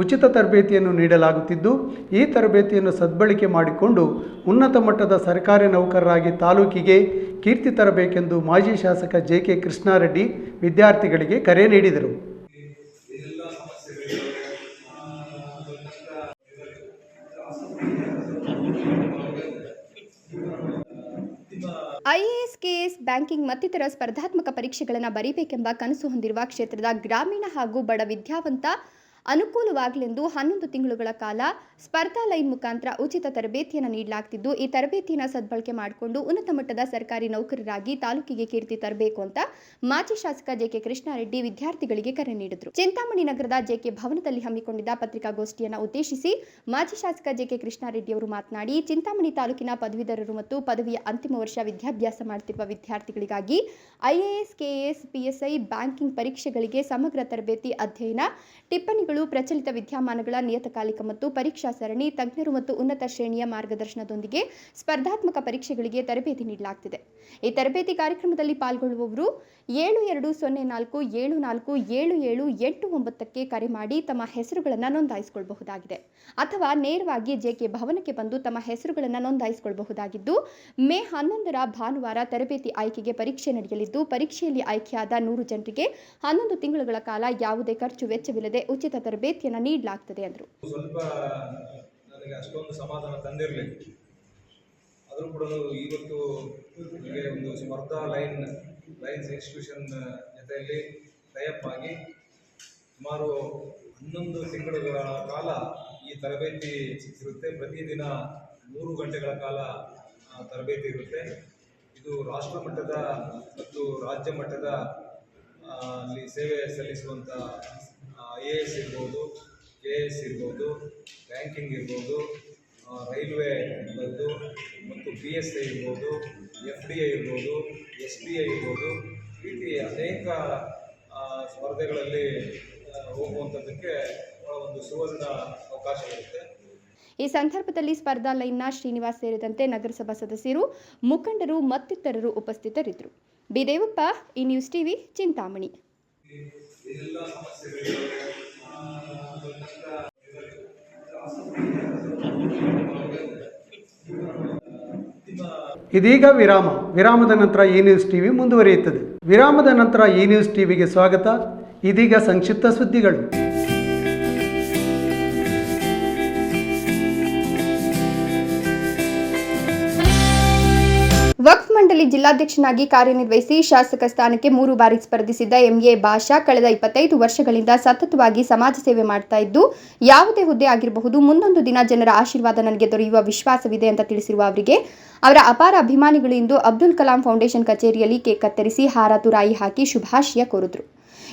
ಉಚಿತ ತರಬೇತಿಯನ್ನು ನೀಡಲಾಗುತ್ತಿದ್ದು, ಈ ತರಬೇತಿಯನ್ನು ಸದ್ಬಳಕೆ ಮಾಡಿಕೊಂಡು ಉನ್ನತ ಮಟ್ಟದ ಸರ್ಕಾರಿ ನೌಕರರಾಗಿ ತಾಲೂಕಿಗೆ ಕೀರ್ತಿ ತರಬೇಕೆಂದು ಮಾಜಿ ಶಾಸಕ ಜೆ ಕೆ ಕೃಷ್ಣಾರೆಡ್ಡಿ ವಿದ್ಯಾರ್ಥಿಗಳಿಗೆ ಕರೆ ನೀಡಿದರು. ಐಎಎಸ್ ಕೆಎಸ್ ಬ್ಯಾಂಕಿಂಗ್ ಮತ್ತಿತರ ಸ್ಪರ್ಧಾತ್ಮಕ ಪರೀಕ್ಷೆಗಳನ್ನು ಬರೀಬೇಕೆಂಬ ಕನಸು ಹೊಂದಿರುವ ಕ್ಷೇತ್ರದ ಗ್ರಾಮೀಣ ಹಾಗೂ ಬಡ ವಿದ್ಯಾವಂತ ಅನುಕೂಲವಾಗಲೆಂದು ಹನ್ನೊಂದು ತಿಂಗಳುಗಳ ಕಾಲ ಸ್ಪರ್ಧಾ ಲೈನ್ ಮುಖಾಂತರ ಉಚಿತ ತರಬೇತಿಯನ್ನು ನೀಡಲಾಗ್ತಿದ್ದು, ಈ ತರಬೇತಿಯನ್ನು ಸದ್ಬಳಕೆ ಮಾಡಿಕೊಂಡು ಉನ್ನತ ಮಟ್ಟದ ಸರ್ಕಾರಿ ನೌಕರರಾಗಿ ತಾಲೂಕಿಗೆ ಕೀರ್ತಿ ತರಬೇಕು ಅಂತ ಮಾಜಿ ಶಾಸಕ ಜೆಕೆ ಕೃಷ್ಣಾರೆಡ್ಡಿ ವಿದ್ಯಾರ್ಥಿಗಳಿಗೆ ಕರೆ ನೀಡಿದರು. ಚಿಂತಾಮಣಿ ನಗರದ ಜೆಕೆ ಭವನದಲ್ಲಿ ಹಮ್ಮಿಕೊಂಡಿದ್ದ ಪತ್ರಿಕಾಗೋಷ್ಠಿಯನ್ನು ಉದ್ದೇಶಿಸಿ ಮಾಜಿ ಶಾಸಕ ಜೆಕೆ ಕೃಷ್ಣಾರೆಡ್ಡಿ ಅವರು ಮಾತನಾಡಿ, ಚಿಂತಾಮಣಿ ತಾಲೂಕಿನ ಪದವೀಧರರು ಮತ್ತು ಪದವಿಯ ಅಂತಿಮ ವರ್ಷ ವಿದ್ಯಾಭ್ಯಾಸ ಮಾಡುತ್ತಿರುವ ವಿದ್ಯಾರ್ಥಿಗಳಿಗಾಗಿ ಐಎಎಸ್ ಕೆಎಎಸ್ ಪಿಎಸ್ಐ ಬ್ಯಾಂಕಿಂಗ್ ಪರೀಕ್ಷೆಗಳಿಗೆ ಸಮಗ್ರ ತರಬೇತಿ ಅಧ್ಯಯನ ಟಿಪ್ಪಣಿಗಳು ಪ್ರಚಲಿತ ವಿದ್ಯಮಾನಗಳ ನಿಯತಕಾಲಿಕ ಮತ್ತು ಪರೀಕ್ಷಾ ಸರಣಿ, ತಜ್ಞರು ಮತ್ತು ಉನ್ನತ ಶ್ರೇಣಿಯ ಮಾರ್ಗದರ್ಶನದೊಂದಿಗೆ ಸ್ಪರ್ಧಾತ್ಮಕ ಪರೀಕ್ಷೆಗಳಿಗೆ ತರಬೇತಿ ನೀಡಲಾಗುತ್ತಿದೆ ಈ ತರಬೇತಿ ಕಾರ್ಯಕ್ರಮದಲ್ಲಿ ಪಾಲ್ಗೊಳ್ಳುವವರು ಏಳು ಎರಡು ಸೊನ್ನೆ ನಾಲ್ಕು, ಏಳು ನಾಲ್ಕು, ಏಳು ಏಳು ಎಂಟು ಒಂಬತ್ತಕ್ಕೆ ಕರೆ ಮಾಡಿ ತಮ್ಮ ಹೆಸರುಗಳನ್ನು ನೋಂದಾಯಿಸಿಕೊಳ್ಳಬಹುದಾಗಿದೆ. ಅಥವಾ ನೇರವಾಗಿ ಜೆಕೆ ಭವನಕ್ಕೆ ಬಂದು ತಮ್ಮ ಹೆಸರುಗಳನ್ನು ನೋಂದಾಯಿಸಿಕೊಳ್ಳಬಹುದಾಗಿದ್ದು, ಮೇ ಹನ್ನೊಂದರ ಭಾನುವಾರ ತರಬೇತಿ ಆಯ್ಕೆಗೆ ಪರೀಕ್ಷೆ ನಡೆಯಲಿದ್ದು, ಪರೀಕ್ಷೆಯಲ್ಲಿ ಆಯ್ಕೆಯಾದ ನೂರು ಜನರಿಗೆ ಹನ್ನೊಂದು ತಿಂಗಳುಗಳ ಕಾಲ ಯಾವುದೇ ಖರ್ಚು ವೆಚ್ಚವಿಲ್ಲದೆ ಉಚಿತ ತರಬೇತಿಯನ್ನು ನೀಡಲಾಗ್ತದೆ ಅಂದರು. ಸ್ವಲ್ಪ ನನಗೆ ಅಷ್ಟೊಂದು ಸಮಾಧಾನ ತಂದಿರಲಿಲ್ಲ. ಆದರೂ ಕೂಡ ಇವತ್ತು ನನಗೆ ಒಂದು ಸ್ಪರ್ಧಾ ಲೈನ್, ಲೈನ್ಸ್ ಇನ್ಸ್ಟಿಟ್ಯೂಷನ್ ಜೊತೆಯಲ್ಲಿ ಟೈಅಪ್ ಆಗಿ ಸುಮಾರು ಹನ್ನೊಂದು ತಿಂಗಳುಗಳ ಕಾಲ ಈ ತರಬೇತಿ ಇರುತ್ತೆ ಪ್ರತಿದಿನ ಮೂರು ಗಂಟೆಗಳ ಕಾಲ ತರಬೇತಿ ಇರುತ್ತೆ. ಇದು ರಾಷ್ಟ್ರ ಮಟ್ಟದ ಮತ್ತು ರಾಜ್ಯ ಮಟ್ಟದ ಅಲ್ಲಿ ಸೇವೆ ಸಲ್ಲಿಸುವಂಥ ಐ ಎ ಎಸ್ ಇರ್ಬೋದು, ಕೆ ಎಸ್ ಇರ್ಬೋದು, ಬ್ಯಾಂಕಿಂಗ್ ಇರ್ಬೋದು ರೈಲ್ವೆ ಇರ್ಬೋದು ಮತ್ತು ಪಿ ಎಸ್ ಐ ಇರ್ಬೋದು, ಎಫ್ ಡಿ ಐ ಇರ್ಬೋದು, ಎಸ್ ಬಿ ಐ ಇರ್ಬೋದು, ಈ ರೀತಿ ಅನೇಕ ಸ್ಪರ್ಧೆಗಳಲ್ಲಿ ಹೋಗುವಂಥದ್ದಕ್ಕೆ ಒಂದು ಸುವರ್ಣ ಅವಕಾಶವಿರುತ್ತೆ ಈ ಸಂದರ್ಭದಲ್ಲಿ ಸ್ಪರ್ಧಾ ಲೈನ್ನ ಶ್ರೀನಿವಾಸ್ ಸೇರಿದಂತೆ ನಗರಸಭಾ ಸದಸ್ಯರು, ಮುಖಂಡರು, ಮತ್ತಿತರರು ಉಪಸ್ಥಿತರಿದ್ದರು. ಬಿ ದೇವಪ್ಪ ಈ ನ್ಯೂಸ್ ಟಿವಿ, ಚಿಂತಾಮಣಿ. ಎಲ್ಲ ಇದೀಗ ವಿರಾಮ. ವಿರಾಮದ ನಂತರ ಈ ನ್ಯೂಸ್ ಟಿವಿ ಮುಂದುವರಿಯುತ್ತದೆ. ವಿರಾಮದ ನಂತರ ಈ ನ್ಯೂಸ್ ಟಿವಿಗೆ ಸ್ವಾಗತ. ಇದೀಗ ಸಂಕ್ಷಿಪ್ತ ಸುದ್ದಿಗಳು. ಜಿಲ್ಲಾಧ್ಯಕ್ಷನಾಗಿ ಕಾರ್ಯನಿರ್ವಹಿಸಿ ಶಾಸಕ ಸ್ಥಾನಕ್ಕೆ ಮೂರು ಬಾರಿ ಸ್ಪರ್ಧಿಸಿದ್ದ ಎಂಎ ಭಾಷಾ ಕಳೆದ ಇಪ್ಪತ್ತೈದು ವರ್ಷಗಳಿಂದ ಸತತವಾಗಿ ಸಮಾಜ ಸೇವೆ ಮಾಡ್ತಾ ಇದ್ದು, ಯಾವುದೇ ಹುದ್ದೆ ಆಗಿರಬಹುದು, ಮುಂದೊಂದು ದಿನ ಜನರ ಆಶೀರ್ವಾದ ನನಗೆ ದೊರೆಯುವ ವಿಶ್ವಾಸವಿದೆ ಅಂತ ತಿಳಿಸಿರುವ ಅವರಿಗೆ, ಅವರ ಅಪಾರ ಅಭಿಮಾನಿಗಳು ಇಂದು ಅಬ್ದುಲ್ ಕಲಾಂ ಫೌಂಡೇಶನ್ ಕಚೇರಿಯಲ್ಲಿ ಕೇಕ್ ಕತ್ತರಿಸಿ ಹಾರಾತುರಾಯಿ ಹಾಕಿ ಶುಭಾಶಯ ಕೋರಿದ್ರು.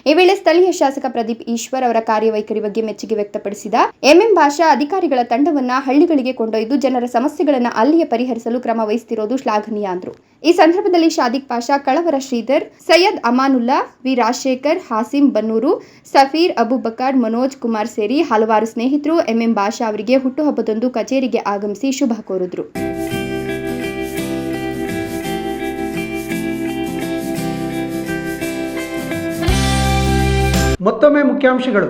ಈ ವೇಳೆ ಸ್ಥಳೀಯ ಶಾಸಕ ಪ್ರದೀಪ್ ಈಶ್ವರ್ ಅವರ ಕಾರ್ಯವೈಖರಿ ಬಗ್ಗೆ ಮೆಚ್ಚುಗೆ ವ್ಯಕ್ತಪಡಿಸಿದ ಎಂಎಂ ಭಾಷಾ ಅಧಿಕಾರಿಗಳ ತಂಡವನ್ನ ಹಳ್ಳಿಗಳಿಗೆ ಕೊಂಡೊಯ್ದು ಜನರ ಸಮಸ್ಯೆಗಳನ್ನು ಅಲ್ಲಿಯೇ ಪರಿಹರಿಸಲು ಕ್ರಮ ವಹಿಸುತ್ತಿರೋದು ಶ್ಲಾಘನೀಯ ಅಂದ್ರು. ಈ ಸಂದರ್ಭದಲ್ಲಿ ಶಾದಿಕ್ ಪಾಷಾ, ಕಳವರ ಶ್ರೀಧರ್, ಸೈಯದ್ ಅಮಾನುಲ್ಲಾ, ವಿ. ರಾಜಶೇಖರ್, ಹಾಸಿಂ ಬನ್ನೂರು, ಸಫೀರ್ ಅಬುಬಕರ್, ಮನೋಜ್ ಕುಮಾರ್ ಸೇರಿ ಹಲವಾರು ಸ್ನೇಹಿತರು ಎಂಎಂ ಭಾಷಾ ಅವರಿಗೆ ಹುಟ್ಟುಹಬ್ಬದಂದು ಕಚೇರಿಗೆ ಆಗಮಿಸಿ ಶುಭ ಕೋರಿದ್ರು. ಮತ್ತೊಮ್ಮೆ ಮುಖ್ಯಾಂಶಗಳು.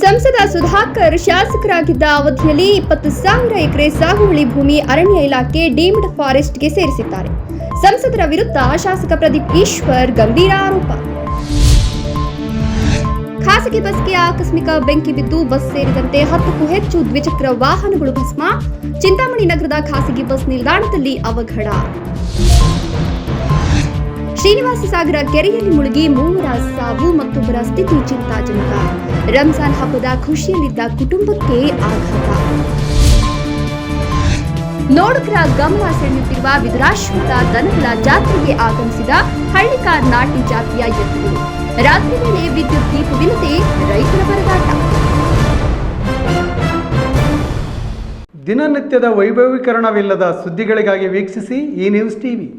ಸಂಸದ ಸುಧಾಕರ್ ಶಾಸಕರಾಗಿದ್ದ ಅವಧಿಯಲ್ಲಿ ಇಪ್ಪತ್ತು ಸಾವಿರ ಎಕರೆ ಸಾಗುವಳಿ ಭೂಮಿ ಅರಣ್ಯ ಇಲಾಖೆ ಡೀಮ್ಡ್ ಫಾರೆಸ್ಟ್ಗೆ ಸೇರಿಸಿದ್ದಾರೆ. ಸಂಸದರ ವಿರುದ್ಧ ಶಾಸಕ ಪ್ರದೀಪ್ ಈಶ್ವರ್ ಗಂಭೀರ ಆರೋಪ. ಖಾಸಗಿ ಬಸ್ಗೆ ಆಕಸ್ಮಿಕ ಬೆಂಕಿ ಬಿದ್ದು ಬಸ್ ಸೇರಿದಂತೆ ಹತ್ತಕ್ಕೂ ಹೆಚ್ಚು ದ್ವಿಚಕ್ರ ವಾಹನಗಳು ಭಸ್ಮ. ಚಿಂತಾಮಣಿ ನಗರದ ಖಾಸಗಿ ಬಸ್ ನಿಲ್ದಾಣದಲ್ಲಿ ಅವಘಡ. ಶ್ರೀನಿವಾಸ ಸಾಗರ ಕೆರೆಯಲ್ಲಿ ಮುಳುಗಿ ಮೂವರ ಸಾವು ಮತ್ತೊಬ್ಬರ ಸ್ಥಿತಿ ಚಿಂತಾಜನಕ. ರಂಜಾನ್ ಹಬ್ಬದ ಖುಷಿಯಲ್ಲಿದ್ದ ಕುಟುಂಬಕ್ಕೆ ಆಘಾತ. ನೋಡುಗರ ಗಮನ ಸೆಳೆಯುತ್ತಿರುವ ವಿದುರಾಶ್ವತ ದನಗಳ ಜಾತ್ರೆಗೆ ಆಗಮಿಸಿದ ಹಳ್ಳಿಕಾರ್ ನಾಟಿ ಜಾತಿಯ ಎತ್ತುಗಳು ರಾತ್ರಿ ವೇಳೆ ವಿದ್ಯುತ್ ದೀಪವಿಲ್ಲದೆ ರೈತರ ಪರದಾಟ ದಿನನಿತ್ಯದ ವೈಭವೀಕರಣವಿಲ್ಲದ ಸುದ್ದಿಗಳಿಗಾಗಿ ವೀಕ್ಷಿಸಿ ಈ ನ್ಯೂಸ್ ಟಿವಿ.